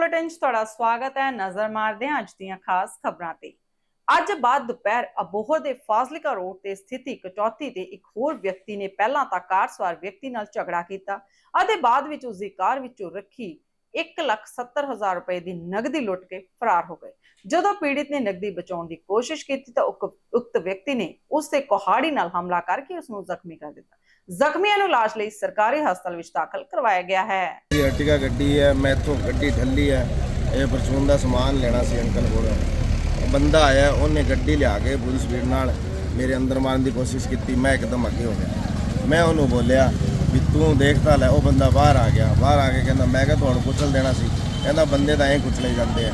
Bulletin 'ਚ ਤੁਹਾਡਾ ਸਵਾਗਤ ਹੈ ਨਜ਼ਰ ਮਾਰਦੇ ਹਾਂ ਅੱਜ ਦੀਆਂ ਖਾਸ ਖਬਰਾਂ ਤੇ। ਅੱਜ ਬਾਅਦ ਦੁਪਹਿਰ ਅਬੋਹਰ ਦੇ ਫਾਜ਼ਲਿਕਾ ਰੋਡ ਤੇ ਸਥਿਤ ਇੱਕ ਚੌਥੀ ਤੇ ਇੱਕ ਹੋਰ ਵਿਅਕਤੀ ਨੇ ਪਹਿਲਾਂ ਤਾਂ ਕਾਰ ਸਵਾਰ ਵਿਅਕਤੀ ਨਾਲ ਝਗੜਾ ਕੀਤਾ ਅਤੇ ਬਾਅਦ ਵਿੱਚ ਉਸ ਦੀ ਕਾਰ ਵਿੱਚੋਂ ਰੱਖੀ 1,70,000 ਰੁਪਏ ਦੀ ਨਗਦੀ ਲੁੱਟ ਕੇ ਫਰਾਰ ਹੋ ਗਏ। ਜਦੋਂ ਪੀੜਿਤ ਨੇ ਨਗਦੀ ਬਚਾਉਣ ਦੀ ਕੋਸ਼ਿਸ਼ ਕੀਤੀ ਤਾਂ ਉਕਤ ਵਿਅਕਤੀ ਨੇ ਉਸ ਤੇ ਕੁਹਾੜੀ ਨਾਲ ਹਮਲਾ ਕਰਕੇ ਉਸ ਨੂੰ ਜ਼ਖਮੀ ਕਰ ਦਿੱਤਾ। ਜ਼ਖਮੀਆਂ ਨੂੰ ਇਲਾਜ ਲਈ ਸਰਕਾਰੀ ਹਸਪਤਾਲ ਵਿੱਚ ਦਾਖਲ ਕਰਵਾਇਆ ਗਿਆ ਹੈ। ਇਹ ਅਰਟਿਗਾ ਗੱਡੀ ਹੈ, ਮੈਥੋਂ ਗੱਡੀ ਠੱਲੀ ਹੈ। ਇਹ ਪਰਚੂਨ ਦਾ ਸਮਾਨ ਲੈਣਾ ਸੀ ਅੰਕਲ ਕੋਲ। ਬੰਦਾ ਆਇਆ, ਉਹਨੇ ਗੱਡੀ ਲਿਆ ਕੇ ਪੂਰੀ ਸਪੀਡ ਨਾਲ ਮੇਰੇ ਅੰਦਰ ਮਾਰਨ ਦੀ ਕੋਸ਼ਿਸ਼ ਕੀਤੀ। ਮੈਂ ਇੱਕਦਮ ਅੱਗੇ ਹੋ ਗਿਆ। ਮੈਂ ਉਹਨੂੰ ਬੋਲਿਆ ਵੀ ਤੂੰ ਦੇਖਤਾ ਲੈ, ਉਹ ਬੰਦਾ ਬਾਹਰ ਆ ਗਿਆ। ਬਾਹਰ ਆ ਕੇ ਕਹਿੰਦਾ, ਮੈਂ ਕਿਹਾ ਤੁਹਾਨੂੰ ਕੁਚਲ ਦੇਣਾ ਸੀ। ਕਹਿੰਦਾ, ਬੰਦੇ ਤਾਂ ਐਂ ਕੁਚਲੇ ਜਾਂਦੇ ਆ।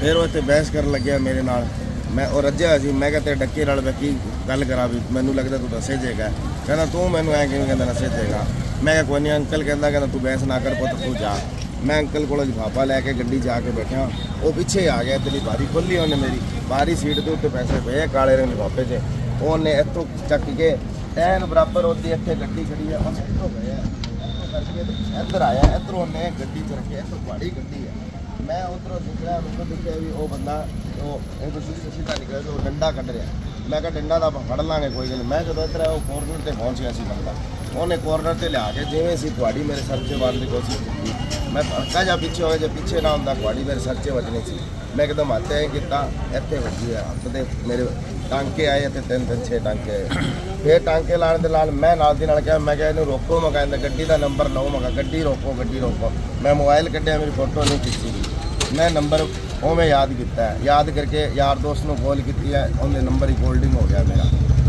ਫਿਰ ਉਹ ਇੱਥੇ ਬਹਿਸ ਕਰਨ ਲੱਗਿਆ ਮੇਰੇ ਨਾਲ। ਮੈਂ ਉਹ ਰੱਜਿਆ ਸੀ, ਮੈਂ ਕਿਹਾ ਤੇ ਡੱਕੇ ਨਾਲ ਮੈਂ ਕੀ ਗੱਲ ਕਰਾਂ ਵੀ ਮੈਨੂੰ ਲੱਗਦਾ ਤੂੰ ਦੱਸੇ ਜੇਗਾ। ਕਹਿੰਦਾ ਤੂੰ ਮੈਨੂੰ ਐਂ ਕਿਵੇਂ ਕਹਿੰਦਾ ਦੱਸੇ ਜੇਗਾ? ਮੈਂ ਕਿਹਾ ਕੋਈ ਨਹੀਂ ਅੰਕਲ ਕਹਿੰਦਾ ਕਹਿੰਦਾ ਤੂੰ ਬਹਿਸ ਨਾ ਕਰ ਪੁੱਤ, ਤੂੰ ਜਾ। ਮੈਂ ਅੰਕਲ ਕੋਲੋਂ ਲਿਫਾਫਾ ਲੈ ਕੇ ਗੱਡੀ ਜਾ ਕੇ ਬੈਠਾ। ਉਹ ਪਿੱਛੇ ਆ ਗਿਆ ਤੇਰੀ ਬਾਰੀ ਖੋਲੀ ਉਹਨੇ ਮੇਰੀ। ਬਾਰੀ ਸੀਟ ਦੇ ਉੱਤੇ ਪੈਸੇ ਪਏ ਕਾਲੇ ਰੰਗ ਲਿਫਾਫੇ 'ਚ ਉਹਨੇ ਇੱਥੋਂ ਚੱਕ ਕੇ, ਐਨ ਬਰਾਬਰ ਉਹਦੀ ਇੱਥੇ ਗੱਡੀ ਖੜੀ ਆ ਉਹ ਇੱਥੋਂ ਗਿਆ ਇੱਧਰ ਆਇਆ, ਇੱਧਰੋਂ ਉਹਨੇ ਗੱਡੀ ਚ ਰੱਖਿਆ ਇੱਧਰ ਬੜੀ ਗੱਡੀ ਹੈ ਮੈਂ ਉਧਰੋਂ ਨਿਕਲਿਆ, ਮੈਨੂੰ ਦੇਖਿਆ ਵੀ ਉਹ ਬੰਦਾ, ਉਹ ਇਹ ਤੁਸੀਂ ਸਿੱਧੀ ਸਿੱਧਾ ਨਿਕਲਿਆ ਤੇ ਉਹ ਡੰਡਾ ਕੱਢ ਰਿਹਾ। ਮੈਂ ਕਿਹਾ ਡੰਡਾ ਦਾ ਆਪਾਂ ਫੜ ਲਾਂਗੇ, ਕੋਈ ਗੱਲ ਨਹੀਂ ਮੈਂ ਜਦੋਂ ਇੱਧਰ ਉਹ ਕੋਰਨਰ ਤੇ ਪਹੁੰਚ ਗਿਆ ਸੀ ਬੰਦਾ। ਉਹਨੇ ਕੋਰਨਰ ਤੇ ਲਿਆ ਕੇ ਜਿਵੇਂ ਸੀ ਤੁਹਾਡੀ ਮੇਰੇ ਸਿਰ 'ਚ ਮਾਰਨ ਦੀ ਕੋਸ਼ਿਸ਼ ਕੀਤੀ। ਮੈਂ ਹਲਕਾ ਜਾਂ ਪਿੱਛੇ ਹੋਇਆ, ਜੇ ਪਿੱਛੇ ਨਾ ਹੁੰਦਾ ਤੁਹਾਡੀ ਮੇਰੇ ਸਿਰ 'ਚ ਵੱਜਣੀ ਸੀ। ਮੈਂ ਇੱਕਦਮ ਹੱਥ ਐ ਕੀਤਾ, ਇੱਥੇ ਵੱਜੀ ਆ। ਹੱਥ ਦੇ ਮੇਰੇ ਟਾਂਕੇ ਆਏ ਤੇ ਤਿੰਨ ਤਿੰਨ, ਛੇ ਟਾਂਕੇ ਆਏ। ਫਿਰ ਟਾਂਕੇ ਲਾਣ ਦੇ ਨਾਲ ਮੈਂ ਨਾਲ ਦੀ ਨਾਲ ਕਿਹਾ, ਮੈਂ ਕਿਹਾ ਇਹਨੂੰ ਰੋਕੋ, ਮੈਂ ਕਹਿੰਦਾ ਗੱਡੀ ਦਾ ਨੰਬਰ ਲਓ, ਮੈਂ ਕਿਹਾ ਗੱਡੀ ਰੋਕੋ ਗੱਡੀ ਰੋਕੋ। ਮੈਂ ਮੋਬਾਈਲ ਕੱਢਿਆ, ਮੇਰੀ ਫੋਟੋ ਨਹੀਂ ਖਿੱਚੀ ਗਈ। ਮੈਂ ਨੰਬਰ ਉਵੇਂ ਯਾਦ ਕੀਤਾ ਹੈ। ਯਾਦ ਕਰਕੇ ਯਾਰ ਦੋਸਤ ਨੂੰ ਕਾਲ ਕੀਤੀ ਹੈ। ਉਹਦੇ ਨੰਬਰ ਹੀ ਹੋਲਡਿੰਗ ਹੋ ਗਿਆ ਮੇਰਾ।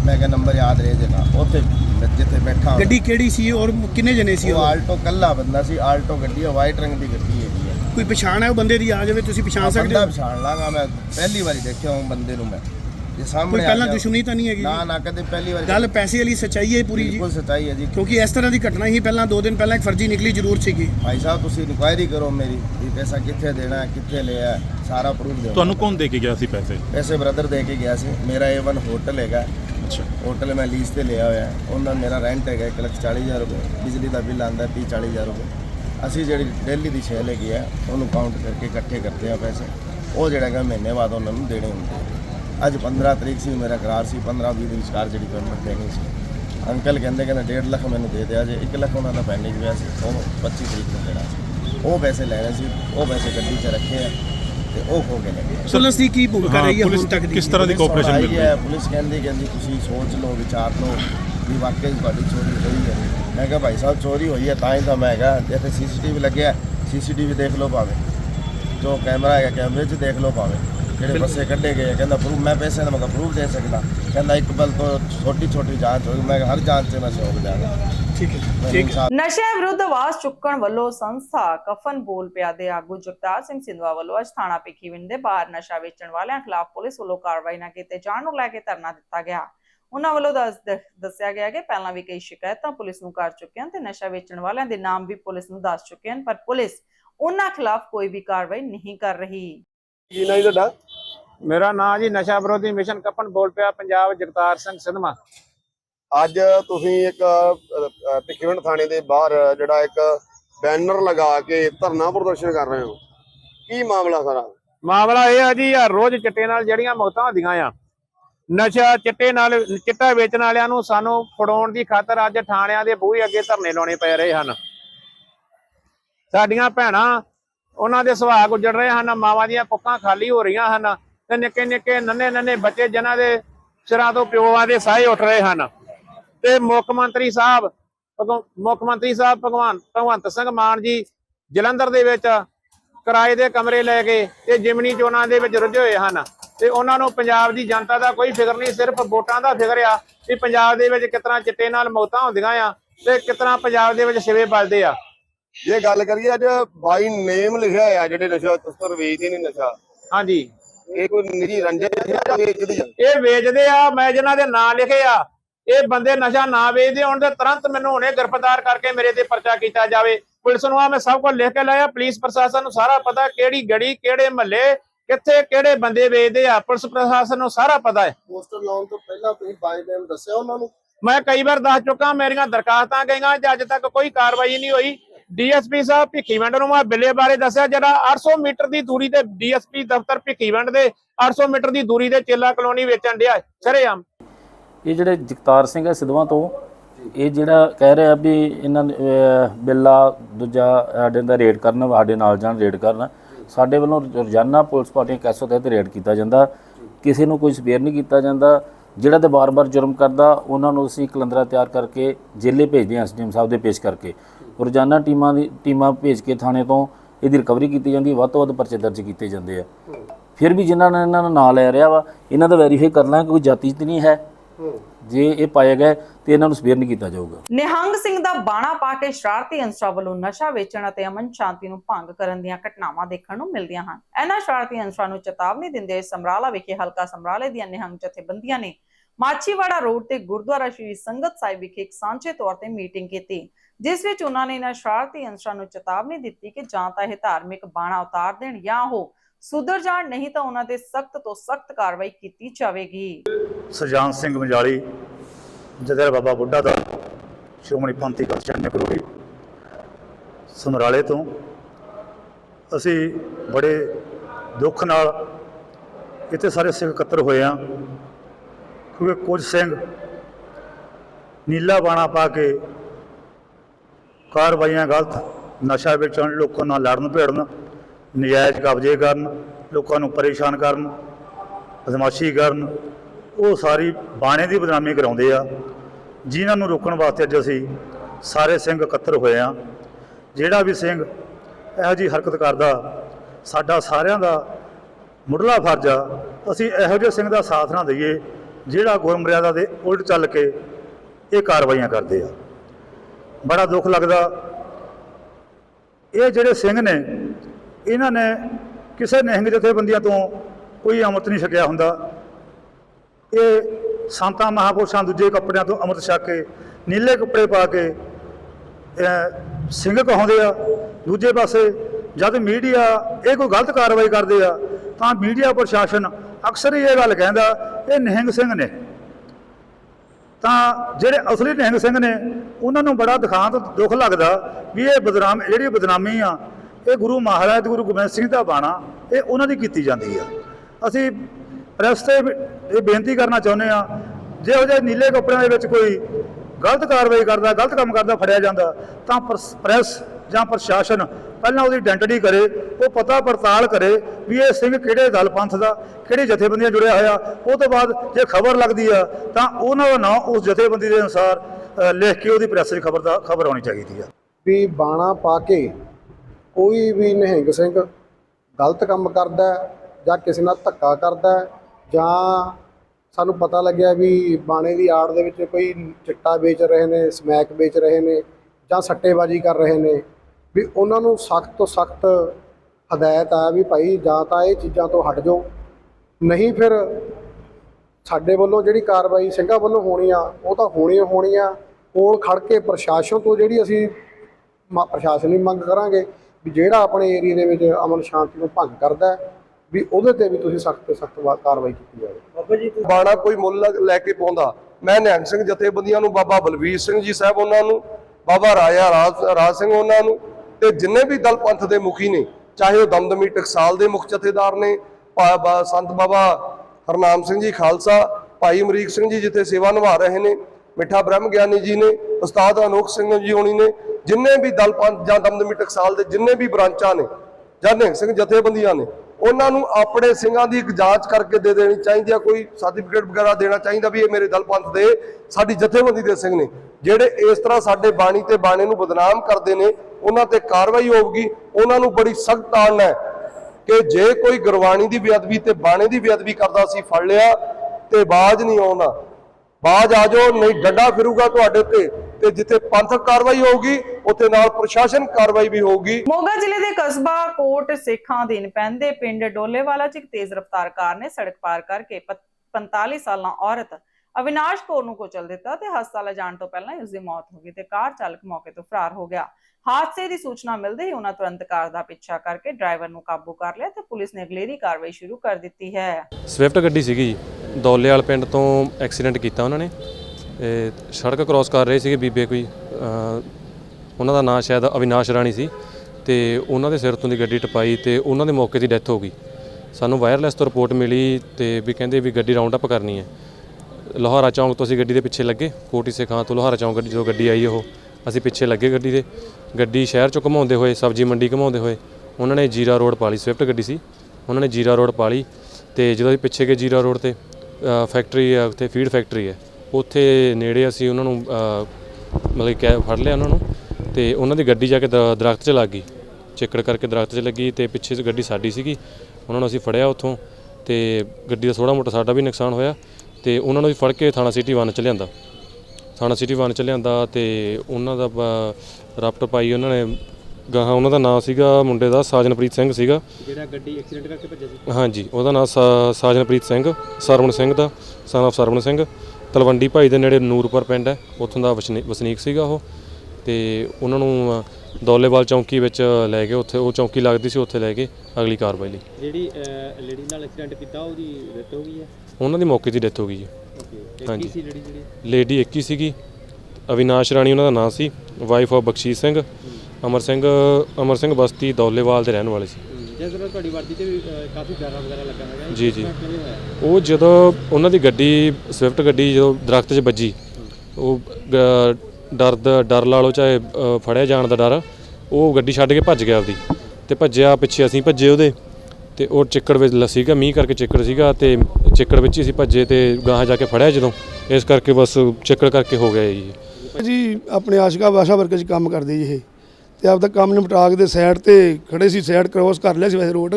ਮੈਂ ਕਿਹਾ ਨੰਬਰ ਯਾਦ ਰਹਿ ਜਾਏਗਾ ਉੱਥੇ ਮੈਂ ਜਿੱਥੇ ਬੈਠਾ ਗੱਡੀ ਕਿਹੜੀ ਸੀ ਔਰ ਕਿੰਨੇ ਜਣੇ ਸੀ ਉਹ ਉਹ? ਆਲਟੋ ਕੱਲਾ ਬੰਦਾ ਸੀ। ਆਲਟੋ ਗੱਡੀ ਹੈ ਵਾਈਟ ਰੰਗ ਦੀ ਗੱਡੀ ਹੈਗੀ ਹੈ। ਕੋਈ ਪਛਾਣ ਹੈ ਉਹ ਬੰਦੇ ਦੀ? ਆ ਜਾਵੇ ਤੁਸੀਂ ਪਛਾਣ ਸਕਦੇ ਬੰਦਾ ਹੋ? ਪਛਾਣ ਲਾਂਗਾ। ਮੈਂ ਪਹਿਲੀ ਵਾਰੀ ਦੇਖਿਆ ਉਹ ਬੰਦੇ ਨੂੰ ਮੈਂ। ਜੇ ਕੋਈ ਸਾਹਮਣੇ ਆ ਪਹਿਲਾਂ ਗਿਆ- ਦੁਸ਼ਮਣੀ ਤਾਂ ਨਹੀਂ ਹੈਗੀ ਨਾ ਨਾ ਕਦੇ ਪਹਿਲੀ ਵਾਰੀ ਗੱਲ ਪੈਸੇ ਵਾਲੀ ਸੱਚਾਈ ਹੈ ਪੂਰੀ ਜੀ। ਬਿਲਕੁਲ ਸੱਚਾਈ ਹੈ ਜੀ। ਕਿਉਂਕਿ ਇਸ ਤਰ੍ਹਾਂ ਦੀ ਘਟਨਾ ਹੀ ਪਹਿਲਾਂ 2 ਦਿਨ ਪਹਿਲਾਂ ਇੱਕ ਫਰਜ਼ੀ ਨਿਕਲੀ ਜ਼ਰੂਰ ਸੀਗੀ। ਭਾਈ ਸਾਹਿਬ ਤੁਸੀਂ ਇਨਕੁਆਇਰੀ ਕਰੋ ਮੇਰੀ ਵੀ ਪੈਸਾ ਕਿੱਥੇ ਦੇਣਾ ਹੈ ਕਿੱਥੇ ਲਿਆ ਹੈ, ਸਾਰਾ ਪ੍ਰੂਫ ਦਿਓ। ਤੁਹਾਨੂੰ ਕੌਣ ਦੇ ਕੇ ਗਿਆ ਸੀ ਪੈਸੇ? ਪੈਸੇ ਬ੍ਰਦਰ ਦੇ ਕੇ ਗਿਆ ਸੀ। ਮੇਰਾ A1 ਹੋਟਲ ਹੈਗਾ। ਅੱਛਾ। ਹੋਟਲ ਮੈਂ ਲੀਜ਼ ਤੇ ਲਿਆ ਹੋਇਆ। ਹੈ ਉਹਨਾਂ ਮੇਰਾ ਰੈਂਟ ਹੈਗਾ 140000 ਰੁਪਏ। ਬਿਜਲੀ ਦਾ ਬਿੱਲ ਆਂਦਾ 30 40000 ਰੁਪਏ। ਅਸੀਂ ਜਿਹੜੀ ਡੇਲੀ ਦੀ ਸੇਲ ਹੈਗੀ ਹੈ ਉਹਨੂੰ ਕਾਊਂਟ ਕਰਕੇ ਇਕੱਠੇ ਕਰਦੇ ਆ ਪੈਸੇ। ਉਹ ਜਿਹੜਾ ਹੈਗਾ ਮਹੀਨੇ ਬਾਅਦ ਉਹਨਾਂ ਨੂੰ ਦੇਣੇ ਹੁੰਦੇ ਆ। ਅੱਜ 15 ਤਰੀਕ ਸੀ ਮੇਰਾ ਕਰਾਰ ਸੀ 15 20 ਦੀ ਵਿਚਕਾਰ ਜਿਹੜੀ ਪੇਮੈਂਟ ਦੇਣੀ ਸੀ। ਅੰਕਲ ਕਹਿੰਦੇ ਕਹਿੰਦੇ 1.5 ਲੱਖ ਮੈਨੂੰ ਦੇ ਦਿਆ ਜੇ 1 ਲੱਖ ਉਹਨਾਂ ਦਾ ਪੈਂਡਿੰਗ ਪਿਆ ਸੀ ਉਹ 25 ਤਰੀਕ ਨੂੰ ਦੇਣਾ ਸੀ। ਉਹ ਪੈਸੇ ਲੈਣੇ ਸੀ ਉਹ ਪੈਸੇ ਗੱਡੀ 'ਚ ਰੱਖੇ ਆ ਤੇ ਉਹ ਲੈ ਗਏ। ਪੁਲਿਸ ਦੀ ਕੀ ਭੂਮਿਕਾ ਹਾਂ, ਰਹੀ ਹੈ ਪੁਲਿਸ ਤੱਕ ਕਿਸ ਤਰ੍ਹਾਂ ਦੀ ਕੋਆਪਰੇਸ਼ਨ ਮਿਲ ਰਹੀ ਹੈ ਹੈ ਪੁਲਿਸ ਕਹਿੰਦੀ ਕਹਿੰਦੀ ਤੁਸੀਂ ਸੋਚ ਲਓ ਵਿਚਾਰ ਲਓ ਵੀ ਵਾਕਈ ਤੁਹਾਡੀ ਚੋਰੀ ਹੋਈ ਹੈ। ਮੈਂ ਕਿਹਾ ਭਾਈ ਸਾਹਿਬ ਚੋਰੀ ਹੋਈ ਹੈ ਤਾਂ ਹੀ ਤਾਂ ਮੈਂ ਕਿਹਾ ਇੱਥੇ ਸੀਸੀਟੀਵੀ ਲੱਗਿਆ ਸੀਸੀਟੀਵੀ ਦੇਖ ਲਓ ਭਾਵੇਂ। ਜੋ ਕੈਮਰਾ ਹੈਗਾ ਕੈਮਰੇ 'ਚ ਦੇਖ ਲਓ ਭਾਵੇਂ। ਜਿਹੜੇ ਬੱਸੇ ਕੱਢੇ ਗਏ। ਕਹਿੰਦਾ ਪ੍ਰੂਫ ਮੈਂ ਪੈਸੇ ਦਾ ਮਗਾ ਪ੍ਰੂਫ ਦੇ ਸਕਦਾ। ਕਹਿੰਦਾ ਇੱਕ ਬਲ ਤੋਂ ਛੋਟੀ ਛੋਟੀ ਜਾਂਚ ਹੋਈ ਮੈਂ ਹਰ ਜਾਂਚ 'ਚ ਮੈਂ ਸੌਂਪ ਜਾਗਾ ਠੀਕ ਹੈ ਠੀਕ ਨਸ਼ਿਆਂ ਵਿਰੁੱਧ ਆਵਾਜ਼ ਚੁੱਕਣ ਵੱਲੋਂ ਸੰਸਥਾ ਕਫਨ ਬੋਲ ਪਿਆ ਦੇ ਆਗੂ ਜਗਤਾਰ ਸਿੰਘ ਸਿੰਧਵਾ ਵੱਲੋਂ ਅੱਜ ਥਾਣਾ ਭਿੱਖੀਵਿੰਡ ਦੇ ਬਾਹਰ ਨਸ਼ਾ ਵੇਚਣ ਵਾਲਿਆਂ ਖਿਲਾਫ ਪੁਲਿਸ ਵੱਲੋਂ ਕਾਰਵਾਈ ਨਾ ਕੀਤੇ ਜਾਣ ਨੂੰ ਲੈ ਕੇ ਧਰਨਾ ਦਿੱਤਾ ਗਿਆ। ਉਹਨਾਂ ਵੱਲੋਂ ਦੱਸਿਆ ਗਿਆ ਕਿ ਪਹਿਲਾਂ ਵੀ ਕਈ ਸ਼ਿਕਾਇਤਾਂ ਪੁਲਿਸ ਨੂੰ ਕਰ ਚੁੱਕੇ ਹਨ ਤੇ ਨਸ਼ਾ ਵੇਚਣ ਵਾਲਿਆਂ ਦੇ ਨਾਮ ਵੀ ਪੁਲਿਸ ਨੂੰ ਦੱਸ ਚੁੱਕੇ ਹਨ ਪਰ ਪੁਲਿਸ ਉਹਨਾਂ ਖਿਲਾਫ ਕੋਈ ਵੀ ਕਾਰਵਾਈ ਨਹੀਂ ਕਰ ਰਹੀ। ਕੀ ਨਹੀਂ ਤੁਹਾਡਾ? ਮੇਰਾ ਨਾਮ ਜੀ ਨਸ਼ਾ ਵਿਰੋਧੀ ਮਿਸ਼ਨ ਕੱਪਣ ਬੋਲ ਪਿਆ ਪੰਜਾਬ ਜਗਤਾਰ ਸਿੰਘ ਸਿਧਮਾ ਅੱਜ ਤੁਸੀਂ ਇੱਕ ਪਿੱਕੀਵਿੰਡ ਥਾਣੇ ਦੇ ਬਾਹਰ ਜਿਹੜਾ ਇੱਕ ਬੈਨਰ ਲਗਾ ਕੇ ਧਰਨਾ ਪ੍ਰਦਰਸ਼ਨ ਕਰ ਰਹੇ ਹੋ। ਕੀ ਮਾਮਲਾ ਸਾਰਾ? ਮਾਮਲਾ ਇਹ ਆ ਜੀ ਯਾਰ ਰੋਜ਼ ਚਿੱਟੇ ਨਾਲ ਜਿਹੜੀਆਂ ਮੌਤਾਂ ਹੁੰਦੀਆਂ ਆ ਨਸ਼ਾ ਚਿੱਟੇ ਨਾਲ ਚਿੱਟਾ ਵੇਚਣ ਵਾਲਿਆਂ ਨੂੰ ਸਾਨੂੰ ਫੜਾਉਣ ਦੀ ਖਾਤਰ ਅੱਜ ਥਾਣਿਆਂ ਦੇ ਬੂਹੇ ਅੱਗੇ ਧਰਨੇ ਲਾਉਣੇ ਪੈ ਰਹੇ ਹਨ। ਸਾਡੀਆਂ ਭੈਣਾਂ ਉਹਨਾਂ ਦੇ ਸੁਭਾਗ ਉੱਜੜ ਰਹੇ ਹਨ ਮਾਵਾਂ ਦੀਆਂ ਕੁੱਕਾਂ ਖਾਲੀ ਹੋ ਰਹੀਆਂ ਹਨ ਤੇ ਨਿੱਕੇ ਨਿੱਕੇ ਨੰਨੇ ਨੰਨੇ ਬੱਚੇ ਜਿਨ੍ਹਾਂ ਦੇ ਸਿਰਾਂ ਤੋਂ ਪਿਓਾਂ ਦੇ ਸਾਏ ਉੱਠ ਰਹੇ ਹਨ। ਤੇ ਮੁੱਖ ਮੰਤਰੀ ਸਾਹਿਬ ਮੁੱਖ ਮੰਤਰੀ ਸਾਹਿਬ ਭਗਵਾਨ ਭਗਵੰਤ ਸਿੰਘ ਮਾਨ ਜੀ ਜਲੰਧਰ ਦੇ ਵਿੱਚ ਕਿਰਾਏ ਦੇ ਕਮਰੇ ਲੈ ਕੇ ਤੇ ਜਿਮਨੀ ਚੋਣਾਂ ਦੇ ਵਿੱਚ ਰੁੱਝੇ ਹੋਏ ਹਨ। ਤੇ ਉਹਨਾਂ ਨੂੰ ਪੰਜਾਬ ਦੀ ਜਨਤਾ ਦਾ ਕੋਈ ਫਿਕਰ ਨਹੀਂ ਸਿਰਫ ਵੋਟਾਂ ਦਾ ਫਿਕਰ ਆ ਕਿ ਪੰਜਾਬ ਦੇ ਵਿੱਚ ਕਿਤਨਾ ਚਿੱਟੇ ਨਾਲ ਮੌਤਾਂ ਹੁੰਦੀਆਂ ਆ ਤੇ ਕਿਤਨਾ ਪੰਜਾਬ ਦੇ ਵਿੱਚ ਸਿਵੇ ਵੱਜਦੇ ਆ। ਜੇ ਗੱਲ ਕਰੀਏ ਅੱਜ ਬਾਈ ਨੇਮ ਲਿਖਿਆ ਹੋਇਆ ਜਿਹੜੇ ਨਸ਼ਾ ਤਸਕਰ ਵੇਚਦੇ ਨੇ ਨਸ਼ਾ। ਹਾਂਜੀ। ਇਹ ਕੋਈ ਨਿੱਜੀ ਰੰਜਿਸ਼ ਹੈ ਜਾਂ ਵੇਚਦੀ ਹੈ ਇਹ ਵੇਚਦੇ ਆ ਮੈਂ ਜਿਨ੍ਹਾਂ ਦੇ ਨਾਂ ਲਿਖੇ ਆ ਇਹ ਬੰਦੇ ਨਸ਼ਾ ਨਾ ਵੇਚਦੇ ਹੋਣ ਤੇ ਤੁਰੰਤ ਮੈਨੂੰ ਹੁਣੇ ਗ੍ਰਿਫਤਾਰ ਕਰਕੇ ਮੇਰੇ ਤੇ ਪਰਚਾ ਕੀਤਾ ਜਾਵੇ। ਪੁਲਿਸ ਨੂੰ ਆ ਮੈਂ ਸਭ ਕੁਝ ਲਿਖ ਕੇ ਲਾਇਆ ਪੁਲਿਸ ਪ੍ਰਸ਼ਾਸਨ ਨੂੰ ਸਾਰਾ ਪਤਾ ਕਿਹੜੀ ਗੜੀ ਕਿਹੜੇ ਮਹੱਲੇ ਕਿੱਥੇ ਕਿਹੜੇ ਬੰਦੇ ਵੇਚਦੇ ਆ। ਪੁਲਿਸ ਪ੍ਰਸ਼ਾਸਨ ਨੂੰ ਸਾਰਾ ਪਤਾ ਹੈ। ਪੋਸਟਰ ਲਾਉਣ ਤੋਂ ਪਹਿਲਾਂ ਤੁਸੀਂ ਬਾਈ ਨੇਮ ਦੱਸਿਆ ਉਹਨਾਂ ਨੂੰ? ਮੈਂ ਕਈ ਵਾਰ ਦੱਸ ਚੁੱਕਾ ਮੇਰੀਆਂ ਦਰਖਾਸਤਾਂ ਗਈਆਂ ਤੇ ਅੱਜ ਤੱਕ ਕੋਈ ਕਾਰਵਾਈ ਨਹੀਂ ਹੋਈ। ਡੀਐਸਪੀ ਸਾਹਿਬ ਭਿੱਖੀਵਿੰਡ ਨੂੰ ਮੈਂ ਬਿੱਲੇ ਬਾਰੇ ਦੱਸਿਆ, ਜਿਹੜਾ 800 ਮੀਟਰ ਦੀ ਦੂਰੀ ਤੇ ਡੀਐਸਪੀ ਦਫ਼ਤਰ ਭਿੱਖੀਵਿੰਡ ਦੇ 800 ਮੀਟਰ ਦੀ ਦੂਰੀ ਤੇ ਚੇਲਾ ਕਲੋਨੀ ਵੇਚਣ ਡਿਆ ਸਰੇਆਮ। ਇਹ ਜਿਹੜੇ ਜਗਤਾਰ ਸਿੰਘ ਹੈ ਸਿਧਵਾਂ ਤੋਂ, ਇਹ ਜਿਹੜਾ ਕਹਿ ਰਿਹਾ ਵੀ ਇਹਨਾਂ ਬਿੱਲਾ ਦੂਜਾ ਸਾਡੇ ਦਾ ਰੇਡ ਕਰਨ, ਸਾਡੇ ਨਾਲ ਜਾਣ ਰੇਡ ਕਰਨ। ਸਾਡੇ ਵੱਲੋਂ ਰੋਜ਼ਾਨਾ ਪੁਲਿਸ ਪਾਰਟੀਆਂ ਕੈਸੋ ਤਹਿਤ ਰੇਡ ਕੀਤਾ ਜਾਂਦਾ। ਕਿਸੇ ਨੂੰ ਕੋਈ ਸਪੇਅਰ ਨਹੀਂ ਕੀਤਾ ਜਾਂਦਾ। ਜਿਹੜਾ ਤੇ ਬਾਰ-ਬਾਰ ਜੁਰਮ ਕਰਦਾ, ਉਹਨਾਂ ਨੂੰ ਅਸੀਂ ਕਲੰਦਰਾ ਤਿਆਰ ਕਰਕੇ ਜੇਲੇ ਭੇਜਦੇ ਹਾਂ ਐਸਡੀਐਮ ਸਾਹਿਬ ਦੇ ਪੇਸ਼ ਕਰਕੇ। ਰੋਜ਼ਾਨਾ ਟੀਮਾਂ ਦੀ ਟੀਮਾਂ ਭੇਜ ਕੇ ਥਾਣੇ ਤੋਂ ਇਹਦੀ ਰਿਕਵਰੀ ਕੀਤੀ ਜਾਂਦੀ ਹੈ ਵੱਧ ਤੋਂ ਵੱਧ ਪਰਚੇ ਦਰਜ ਕੀਤੇ ਜਾਂਦੇ ਆ। ਫਿਰ ਵੀ ਜਿਨ੍ਹਾਂ ਨੇ ਇਹਨਾਂ ਦਾ ਨਾਂ ਲੈ ਰਿਹਾ ਵਾ, ਇਹਨਾਂ ਦਾ ਵੈਰੀਫਾਈ ਕਰਨਾ ਕੋਈ ਜਾਤੀ ਤੇ ਨਹੀਂ ਹੈ। ਜੇ ਇਹ ਪਾਇਆ ਗਿਆ ਤੇ ਇਹਨਾਂ ਨੂੰ ਸਪੇਅਰ ਨਹੀਂ ਕੀਤਾ ਜਾਊਗਾ। ਨਿਹੰਗ ਸਿੰਘ ਦਾ ਬਾਣਾ ਪਾ ਕੇ ਸ਼ਰਾਰਤੀ ਅੰਸਰਾਂ ਵੱਲੋਂ ਨਸ਼ਾ ਵੇਚਣ ਅਤੇ ਅਮਨ ਸ਼ਾਂਤੀ ਨੂੰ ਭੰਗ ਕਰਨ ਦੀਆਂ ਘਟਨਾਵਾਂ ਦੇਖਣ ਨੂੰ ਮਿਲਦੀਆਂ ਹਨ। ਇਹਨਾਂ ਸ਼ਰਾਰਤੀ ਅੰਸਰਾਂ ਨੂੰ ਚੇਤਾਵਨੀ ਦਿੰਦੇ ਹੋਏ ਸਮਰਾਲਾ ਵਿਖੇ ਹਲਕਾ ਸਮਰਾਲੇ ਦੀਆਂ ਨਿਹੰਗ ਜਥੇਬੰਦੀਆਂ ਨੇ ਮਾਛੀਵਾੜਾ ਰੋਡ ਤੇ ਗੁਰਦੁਆਰਾ ਸ਼੍ਰੀ ਸੰਗਤ ਸਾਹਿਬ ਵਿਖੇ ਇੱਕ ਸਾਂਝੇ ਤੌਰ ਤੇ ਮੀਟਿੰਗ ਕੀਤੀ। ਜਿਸ ਵਿੱਚ ਉਹਨਾਂ ਨੇ ਇਹਨਾਂ ਸ਼ਰਾਰਤੀ ਅੰਸਰਾਂ ਨੂੰ ਚੇਤਾਵਨੀ ਦਿੱਤੀ ਕਿ ਜਾਂ ਤਾਂ ਇਹ ਧਾਰਮਿਕ ਬਾਣਾ ਉਤਾਰ ਦੇਣ ਜਾਂ ਉਹ ਸੁਧਰ ਜਾਣ, ਨਹੀਂ ਤਾਂ ਉਹਨਾਂ ਤੇ ਸਖਤ ਤੋਂ ਸਖਤ ਕਾਰਵਾਈ ਕੀਤੀ ਜਾਵੇਗੀ। ਸਰਜਾਨ ਸਿੰਘ ਮਜਾਲੀ ਜਦਰ ਬਾਬਾ ਬੁੱਢਾ ਦਾ ਸ਼੍ਰੋਮਣੀ ਪੰਥੀ ਕਲਚਰ ਕਰੋਗੀ ਸਮਰਾਲੇ ਤੋਂ ਅਸੀਂ ਬੜੇ ਦੁੱਖ ਨਾਲ ਇੱਥੇ ਸਾਰੇ ਸਿੱਖ ਇਕੱਤਰ ਹੋਏ ਆ ਕਿਉਂਕਿ ਕੁਝ ਸਿੰਘ ਨੀਲਾ ਬਾਣਾ ਪਾ ਕੇ ਕਾਰਵਾਈਆਂ ਗਲਤ, ਨਸ਼ਾ ਵੇਚਣ, ਲੋਕਾਂ ਨਾਲ ਲੜਨ ਭੇੜਨ, ਨਜਾਇਜ਼ ਕਬਜ਼ੇ ਕਰਨ, ਲੋਕਾਂ ਨੂੰ ਪਰੇਸ਼ਾਨ ਕਰਨ, ਬਦਮਾਸ਼ੀ ਕਰਨ, ਉਹ ਸਾਰੀ ਬਾਣੇ ਦੀ ਬਦਨਾਮੀ ਕਰਾਉਂਦੇ ਆ। ਜਿਨ੍ਹਾਂ ਨੂੰ ਰੋਕਣ ਵਾਸਤੇ ਅੱਜ ਅਸੀਂ ਸਾਰੇ ਸਿੰਘ ਇਕੱਤਰ ਹੋਏ ਆ। ਜਿਹੜਾ ਵੀ ਸਿੰਘ ਇਹੋ ਜੀ ਹਰਕਤ ਕਰਦਾ, ਸਾਡਾ ਸਾਰਿਆਂ ਦਾ ਮੁੱਢਲਾ ਫਰਜ਼ ਆ, ਅਸੀਂ ਇਹੋ ਜਿਹੇ ਸਿੰਘ ਦਾ ਸਾਥ ਨਾ ਦਈਏ, ਜਿਹੜਾ ਗੁਰਮਰਿਆਦਾ ਦੇ ਉਲਟ ਚੱਲ ਕੇ ਇਹ ਕਾਰਵਾਈਆਂ ਕਰਦੇ ਆ। ਬੜਾ ਦੁੱਖ ਲੱਗਦਾ। ਇਹ ਜਿਹੜੇ ਸਿੰਘ ਨੇ, ਇਹਨਾਂ ਨੇ ਕਿਸੇ ਨਿਹੰਗ ਜਥੇਬੰਦੀਆਂ ਤੋਂ ਕੋਈ ਅੰਮ੍ਰਿਤ ਨਹੀਂ ਛਕਿਆ ਹੁੰਦਾ। ਇਹ ਸੰਤਾਂ ਮਹਾਪੁਰਸ਼ਾਂ ਦੂਜੇ ਕੱਪੜਿਆਂ ਤੋਂ ਅੰਮ੍ਰਿਤ ਛਕ ਕੇ, ਨੀਲੇ ਕੱਪੜੇ ਪਾ ਕੇ ਸਿੰਘ ਕਹਾਉਂਦੇ ਆ, ਦੂਜੇ ਪਾਸੇ ਜਦ ਮੀਡੀਆ ਇਹ ਕੋਈ ਗਲਤ ਕਾਰਵਾਈ ਕਰਦੇ ਆ, ਤਾਂ ਮੀਡੀਆ ਪ੍ਰਸ਼ਾਸਨ ਅਕਸਰ ਹੀ ਇਹ ਗੱਲ ਕਹਿੰਦਾ, ਇਹ ਨਿਹੰਗ ਸਿੰਘ ਨੇ। ਤਾਂ ਜਿਹੜੇ ਅਸਲੀ ਨਿਹੰਗ ਸਿੰਘ ਨੇ, ਉਹਨਾਂ ਨੂੰ ਬੜਾ ਦਿਖਾਂਤ ਦੁੱਖ ਲੱਗਦਾ ਵੀ ਇਹ ਬਦਨਾਮ, ਜਿਹੜੀ ਬਦਨਾਮੀ ਆ, ਇਹ ਗੁਰੂ ਮਹਾਰਾਜ, ਗੁਰੂ ਗੋਬਿੰਦ ਸਿੰਘ ਦਾ ਬਾਣਾ, ਇਹ ਉਹਨਾਂ ਦੀ ਕੀਤੀ ਜਾਂਦੀ ਆ। ਅਸੀਂ ਪ੍ਰੈਸ ਤੇ ਇਹ ਬੇਨਤੀ ਕਰਨਾ ਚਾਹੁੰਦੇ ਆ, ਜਿਹੋ ਜਿਹੇ ਨੀਲੇ ਕੱਪੜਿਆਂ ਦੇ ਵਿੱਚ ਕੋਈ ਗਲਤ ਕਾਰਵਾਈ ਕਰਦਾ, ਗਲਤ ਕੰਮ ਕਰਦਾ, ਫੜਿਆ ਜਾਂਦਾ, ਤਾਂ ਪ੍ਰਸ- ਪ੍ਰੈਸ ਜਾਂ ਪ੍ਰਸ਼ਾਸਨ ਪਹਿਲਾਂ ਉਹਦੀ ਆਇਡੈਂਟੀਟੀ ਕਰੇ, ਉਹ ਪਤਾ ਪੜਤਾਲ ਕਰੇ ਵੀ ਇਹ ਸਿੰਘ ਕਿਹੜੇ ਦਲ ਪੰਥ ਦਾ, ਕਿਹੜੀ ਜਥੇਬੰਦੀਆਂ ਜੁੜਿਆ ਹੋਇਆ। ਉਹ ਤੋਂ ਬਾਅਦ ਜੇ ਖਬਰ ਲੱਗਦੀ ਆ, ਤਾਂ ਉਹਨਾਂ ਦਾ ਨਾਂ ਉਸ ਜਥੇਬੰਦੀ ਦੇ ਅਨੁਸਾਰ ਲਿਖ ਕੇ ਉਹਦੀ ਪ੍ਰੈਸ 'ਚ ਖਬਰ ਦਾ, ਖਬਰ ਆਉਣੀ ਚਾਹੀਦੀ ਆ। ਵੀ ਬਾਣਾ ਪਾ ਕੇ ਕੋਈ ਵੀ ਨਿਹੰਗ ਸਿੰਘ ਗਲਤ ਕੰਮ ਕਰਦਾ ਜਾਂ ਕਿਸੇ ਨਾਲ ਧੱਕਾ ਕਰਦਾ ਜਾਂ ਸਾਨੂੰ ਪਤਾ ਲੱਗਿਆ ਵੀ ਬਾਣੇ ਦੀ ਆੜ ਦੇ ਵਿੱਚ ਕੋਈ ਚਿੱਟਾ ਵੇਚ ਰਹੇ ਨੇ, ਸਮੈਕ ਵੇਚ ਰਹੇ ਨੇ ਜਾਂ ਸੱਟੇਬਾਜ਼ੀ ਕਰ ਰਹੇ ਨੇ ਵੀ ਉਹਨਾਂ ਨੂੰ ਸਖਤ ਤੋਂ ਸਖਤ ਹਦਾਇਤ ਆ ਵੀ ਭਾਈ ਜਾਂ ਤਾਂ ਇਹ ਚੀਜ਼ਾਂ ਤੋਂ ਹਟ ਜਾਓ। ਨਹੀਂ ਫਿਰ ਸਾਡੇ ਵੱਲੋਂ ਜਿਹੜੀ ਕਾਰਵਾਈ ਸਿੰਘਾਂ ਵੱਲੋਂ ਹੋਣੀ ਆ ਉਹ ਤਾਂ ਹੋਣੀ ਹੋਣੀ ਆ। ਕੋਲ ਖੜ ਕੇ ਪ੍ਰਸ਼ਾਸਨ ਤੋਂ ਜਿਹੜੀ ਅਸੀਂ ਮ- ਪ੍ਰਸ਼ਾਸਨ ਦੀ ਮੰਗ ਕਰਾਂਗੇ ਵੀ ਜਿਹੜਾ ਆਪਣੇ ਏਰੀਆ ਦੇ ਵਿੱਚ ਅਮਨ ਸ਼ਾਂਤੀ ਨੂੰ ਭੰਗ ਕਰਦਾ ਵੀ ਉਹਦੇ ਤੇ ਵੀ ਤੁਸੀਂ ਸਖਤ ਤੋਂ ਸਖਤ ਕਾਰਵਾਈ ਕੀਤੀ ਜਾਵੇ। ਬਾਣਾ ਕੋਈ ਮੁੱਲ ਲੈ ਕੇ ਪਾਉਂਦਾ। ਮੈਂ ਨਿਹੰਗ ਸਿੰਘ ਜਥੇਬੰਦੀਆਂ ਨੂੰ ਬਾਬਾ ਬਲਵੀਰ ਸਿੰਘ ਜੀ ਸਾਹਿਬ ਉਹਨਾਂ ਨੂੰ ਬਾਬਾ ਰਾਜਾ ਰਾਜ ਰਾਜ ਸਿੰਘ ਉਹਨਾਂ ਨੂੰ ਤੇ ਜਿੰਨੇ ਵੀ ਦਲ ਪੰਥ ਦੇ ਮੁਖੀ ਨੇ, ਚਾਹੇ ਉਹ ਦਮਦਮੀ ਟਕਸਾਲ ਦੇ ਮੁਖ ਜਥੇਦਾਰ ਨੇ ਭਾ- ਸੰਤ ਬਾਬਾ ਹਰਨਾਮ ਸਿੰਘ ਜੀ ਖਾਲਸਾ, ਭਾਈ ਅਮਰੀਕ ਸਿੰਘ ਜੀ ਜਿੱਥੇ ਸੇਵਾ ਨਿਭਾ ਰਹੇ ਨੇ, ਮਿੱਠਾ ਬ੍ਰਹਮ ਗਿਆਨੀ ਜੀ ਨੇ, ਉਸਤਾਦ ਅਨੋਖ ਸਿੰਘ ਜੀ ਹੋਣੀ ਨੇ, ਜਿੰਨੇ ਵੀ ਦਲ ਪੰਥ ਜਾਂ ਦਮਦਮੀ ਟਕਸਾਲ ਦੇ ਜਿੰਨੇ ਵੀ ਬ੍ਰਾਂਚਾਂ ਨੇ, ਜਾਂ ਨਿਹੰਗ ਸਿੰਘ ਜਥੇਬੰਦੀਆਂ ਨੇ, ਉਹਨਾਂ ਨੂੰ ਆਪਣੇ ਸਿੰਘਾਂ ਦੀ ਇੱਕ ਜਾਂਚ ਕਰਕੇ ਦੇ ਦੇਣੀ ਚਾਹੀਦੀ ਆ, ਕੋਈ ਸਰਟੀਫਿਕੇਟ ਵਗੈਰਾ ਦੇਣਾ ਚਾਹੀਦਾ ਵੀ ਇਹ ਮੇਰੇ ਦਲ ਪੰਥ ਦੇ, ਸਾਡੀ ਜਥੇਬੰਦੀ ਦੇ ਸਿੰਘ ਨੇ, ਜਿਹੜੇ ਇਸ ਤਰ੍ਹਾਂ ਸਾਡੇ ਬਾਣੀ ਤੇ ਬਾਣੇ ਨੂੰ ਬਦਨਾਮ ਕਰਦੇ ਨੇ ਉਹਨਾਂ ਤੇ ਕਾਰਵਾਈ ਹੋਊਗੀ, ਉਹਨਾਂ ਨੂੰ ਬੜੀ ਸਖਤ ਤਾੜਨਾ ਹੈ ਕਿ ਜੇ ਕੋਈ ਗੁਰਬਾਣੀ ਦੀ ਬੇਅਦਬੀ ਤੇ ਬਾਣੇ ਦੀ ਬੇਅਦਬੀ ਕਰਦਾ ਸੀ, ਫੜ ਲਿਆ ਤੇ ਬਾਜ ਨਹੀਂ ਆਉਣਾ ਬਾਜ ਆ ਜਾਓ, ਨਹੀਂ ਡੰਡਾ ਫਿਰੂਗਾ ਤੁਹਾਡੇ ਤੇ ਤੇ ਜਿੱਥੇ ਪੰਥਕ ਕਾਰਵਾਈ ਹੋਊਗੀ, ਉੱਥੇ ਨਾਲ ਪ੍ਰਸ਼ਾਸਨ ਕਾਰਵਾਈ ਵੀ ਹੋਊਗੀ। ਮੋਗਾ ਜ਼ਿਲ੍ਹੇ ਦੇ ਕਸਬਾ ਕੋਟ ਸੇਖਾਂ ਅਧੀਨ ਪੈਂਦੇ ਪਿੰਡ ਡੋਲੇਵਾਲਾ 'ਚ ਇੱਕ ਤੇਜ਼ ਰਫ਼ਤਾਰ ਕਾਰ ਨੇ ਸੜਕ ਪਾਰ ਕਰਕੇ ਪ- 45 ਸਾਲਾਂ ਔਰਤ ਅਵਿਨਾਸ਼ ਕੌਰ ਨੂੰ ਕੁਚਲ ਦਿੱਤਾ ਤੇ ਹਸਪਤਾਲ ਜਾਣ ਤੋਂ ਪਹਿਲਾਂ ਹੀ ਉਸ ਦੀ ਮੌਤ ਹੋ ਗਈ ਤੇ ਕਾਰ ਚਾਲਕ ਮੌਕੇ ਤੋਂ ਫਰਾਰ ਹੋ ਗਿਆ। ਹਾਦਸੇ ਦੀ ਸੂਚਨਾ ਮਿਲਦੇ ਹੀ ਉਹਨਾਂ ਤੁਰੰਤ ਕਾਰ ਦਾ ਪਿੱਛਾ ਕਰਕੇ ਡਰਾਈਵਰ ਨੂੰ ਕਾਬੂ ਕਰ ਲਿਆ ਤੇ ਪੁਲਿਸ ਨੇ ਅਗਲੇਰੀ ਕਾਰਵਾਈ ਸ਼ੁਰੂ ਕਰ ਦਿੱਤੀ ਹੈ। ਸਵਿਫਟ ਗੱਡੀ ਸੀਗੀ ਜੀ। ਦੌਲੇਵਾਲ ਪਿੰਡ ਤੋਂ ਐਕਸੀਡੈਂਟ ਕੀਤਾ ਉਹਨਾਂ ਨੇ। ਸੜਕ ਕ੍ਰਾਸ ਕਰ ਰਹੇ ਸੀਗੇ ਬੀਬੇ ਕੋਈ ਉਹਨਾਂ ਦਾ ਨਾਂ ਸ਼ਾਇਦ ਅਵਿਨਾਸ਼ ਰਾਣੀ ਸੀ ਤੇ ਉਹਨਾਂ ਦੇ ਸਿਰ ਤੋਂ ਦੀ ਗੱਡੀ ਟਪਾਈ ਤੇ ਉਹਨਾਂ ਦੇ ਮੌਕੇ ਦੀ ਡੈਥ ਹੋ ਗਈ। ਸਾਨੂੰ ਵਾਇਰਲੈਸ ਤੋਂ ਰਿਪੋਰਟ ਮਿਲੀ ਤੇ ਵੀ ਕਹਿੰਦੇ ਵੀ ਗੱਡੀ ਰਾਉਂਡ ਅਪ ਕਰਨੀ ਹੈ। ਲੋਹਾਰਾ ਚੌਂਕ ਤੋਂ ਅਸੀਂ ਗੱਡੀ ਦੇ ਪਿੱਛੇ ਲੱਗੇ, ਕੋਟੀ ਸੇ ਖਾਂ ਤੋਂ ਲੋਹਾਰਾ ਚੌਂਕ ਗੱਡੀ ਜਦੋਂ ਗੱਡੀ ਆਈ ਉਹ, ਅਸੀਂ ਪਿੱਛੇ ਲੱਗੇ ਗੱਡੀ ਦੇ। ਗੱਡੀ ਸ਼ਹਿਰ ਚੋਂ ਘਮਾਉਂਦੇ ਹੋਏ, ਸਬਜ਼ੀ ਮੰਡੀ ਘਮਾਉਂਦੇ ਹੋਏ, ਉਹਨਾਂ ਨੇ ਜੀਰਾ ਰੋਡ ਪਾਲੀ ਸਵਿਫਟ ਗੱਡੀ ਸੀ। ਉਹਨਾਂ ਨੇ ਜੀਰਾ ਰੋਡ ਪਾਲੀ ਤੇ ਜਦੋਂ ਅਸੀਂ ਪਿੱਛੇ ਗਏ ਜੀਰਾ ਰੋਡ ਤੇ ਫੈਕਟਰੀ ਹੈ ਉੱਥੇ ਫੀਡ ਫੈਕਟਰੀ ਹੈ। ਉੱਥੇ ਨੇੜੇ ਅਸੀਂ ਉਹਨਾਂ ਨੂੰ ਮਤਲਬ ਕਿ ਫੜ ਲਿਆ ਉਹਨਾਂ ਨੂੰ ਤੇ ਉਹਨਾਂ ਦੀ ਗੱਡੀ ਜਾ ਕੇ ਦ- ਦਰਖਤ 'ਚ ਲੱਗ ਗਈ। ਚਿੱਕੜ ਕਰਕੇ ਦਰਖਤ 'ਚ ਲੱਗੀ ਤੇ ਪਿੱਛੇ ਗੱਡੀ ਸਾਡੀ ਸੀਗੀ। ਉਹਨਾਂ ਨੂੰ ਅਸੀਂ ਫੜਿਆ ਉੱਥੋਂ ਤੇ ਗੱਡੀ ਦਾ ਥੋੜਾ ਮੋਟਾ ਸਾਡਾ ਵੀ ਨੁਕਸਾਨ ਹੋਇਆ। ਤੇ ਉਹਨਾਂ ਨੂੰ ਵੀ ਫੜ ਕੇ ਥਾਣਾ ਸਿਟੀ 1 ਚ ਲਿਆਂਦਾ। ਥਾਣਾ ਸਿਟੀ 1 ਚ ਲਿਆਂਦਾ ਤੇ ਉਹਨਾਂ ਦਾ ਰਪਟ ਪਾਈ ਉਹਨਾਂ ਨੇ। ਗਾਹਾਂ ਉਹਨਾਂ ਦਾ ਨਾਮ ਸੀਗਾ ਮੁੰਡੇ ਦਾ ਸਾਜਨਪ੍ਰੀਤ ਸਿੰਘ ਸੀਗਾ। ਜਿਹੜਾ ਗੱਡੀ ਐਕਸੀਡੈਂਟ ਕਰਕੇ ਭੱਜਿਆ ਸੀ। ਹਾਂਜੀ ਉਹਦਾ ਨਾਮ ਸਾਜਨਪ੍ਰੀਤ ਸਿੰਘ ਸਰਵਣ ਸਿੰਘ ਦਾ son of ਸਰਵਣ ਸਿੰਘ। ਤਲਵੰਡੀ ਭਾਈ ਦੇ ਨੇੜੇ ਨੂਰਪੁਰ ਪਿੰਡ ਹੈ ਉੱਥੋਂ ਦਾ ਵਸਨੀ- ਵਸਨੀਕ ਸੀਗਾ ਉਹ। ਤੇ ਉਹਨਾਂ ਨੂੰ ਦੌਲੇਵਾਲ ਚੌਂਕੀ ਵਿੱਚ ਲੈ ਗਏ ਉੱਥੇ ਉਹ ਚੌਂਕੀ ਲੱਗਦੀ ਸੀ ਉੱਥੇ ਲੈ ਗਏ ਅਗਲੀ ਕਾਰਵਾਈ ਲਈ। ਜਿਹੜੀ ਲੇਡੀ ਨਾਲ ਐਕਸੀਡੈਂਟ ਕੀਤਾ ਉਹਦੀ ਡੈਥ ਹੋ ਗਈ ਹੈ। ਉਹਨਾਂ ਦੀ ਮੌਕੇ 'ਤੇ ਡੈਥ ਹੋ ਗਈ ਜੀ। ਹਾਂਜੀ। ਸੀ ਲੇਡੀ ਜਿਹੜੀ? ਲੇਡੀ ਇੱਕ ਹੀ ਸੀਗੀ। ਅਵਿਨਾਸ਼ ਰਾਣੀ ਉਹਨਾਂ ਦਾ ਨਾਮ ਸੀ। Wife of Bakhshish Singh. ਅਮਰ ਸਿੰਘ ਅਮਰ ਸਿੰਘ ਬਸਤੀ ਦੌਲੇਵਾਲ ਦੇ ਰਹਿਣ ਵਾਲੇ ਸੀ। ਜਿਸ ਤਰ੍ਹਾਂ ਤੁਹਾਡੀ ਵਰਦੀ ਤੇ ਵੀ ਅਹ, ਕਾਫੀ ਪਿਆਰਾ ਵਗੈਰਾ ਲੱਗਾ ਹੈਗਾ ਜੀ, ਜੀ। ਕਿਵੇਂ ਹੋਇਆ? ਉਹ ਜਦੋਂ ਉਹਨਾਂ ਦੀ ਗੱਡੀ ਸਵਿਫਟ ਗੱਡੀ ਜਦੋਂ ਦਰਖਤ 'ਚ ਵੱਜੀ ਉਹ ਗ- ਡਰ ਦਾ ਡਰ ਲਾ ਲਓ ਚਾਹੇ ਅ, ਫੜਿਆ ਜਾਣ ਦਾ ਡਰ ਉਹ ਗੱਡੀ ਛੱਡ ਕੇ ਭੱਜ ਗਿਆ ਆਪਦੀ। ਤੇ ਭੱਜਿਆ ਪਿੱਛੇ ਅਸੀਂ ਭੱਜੇ ਉਹਦੇ। ਤੇ ਉਹ ਚਿੱਕੜ ਵਿੱਚ ਲ- ਸੀਗਾ, ਮੀਂਹ ਕਰਕੇ ਚਿੱਕੜ ਸੀਗਾ ਤੇ ਚਿੱਕੜ ਵਿੱਚ ਹੀ ਅਸੀਂ ਭੱਜੇ ਤੇ ਗਾਹਾਂ ਜਾ ਕੇ ਫੜਿਆ ਜਦੋਂ। ਇਸ ਕਰਕੇ ਬਸ ਚਿੱਕੜ ਕਰਕੇ ਹੋ ਗਿਆ ਜੀ। ਜੀ, ਆਪਣੇ ਆਸ਼ਕਾ ਭਾਸ਼ਾ ਵਰਗ 'ਚ ਕੰਮ ਕਰਦੇ ਜੀ ਇਹ। ਤੇ ਆਪਦਾ ਕੰਮ ਨਿਪਟਾ ਕੇ ਤੇ ਸਾਈਡ ਤੇ ਖੜੇ ਸੀ, ਸਾਈਡ ਕ੍ਰੋਸ ਕਰ ਲਿਆ ਸੀ ਵੈਸੇ ਰੋਡ।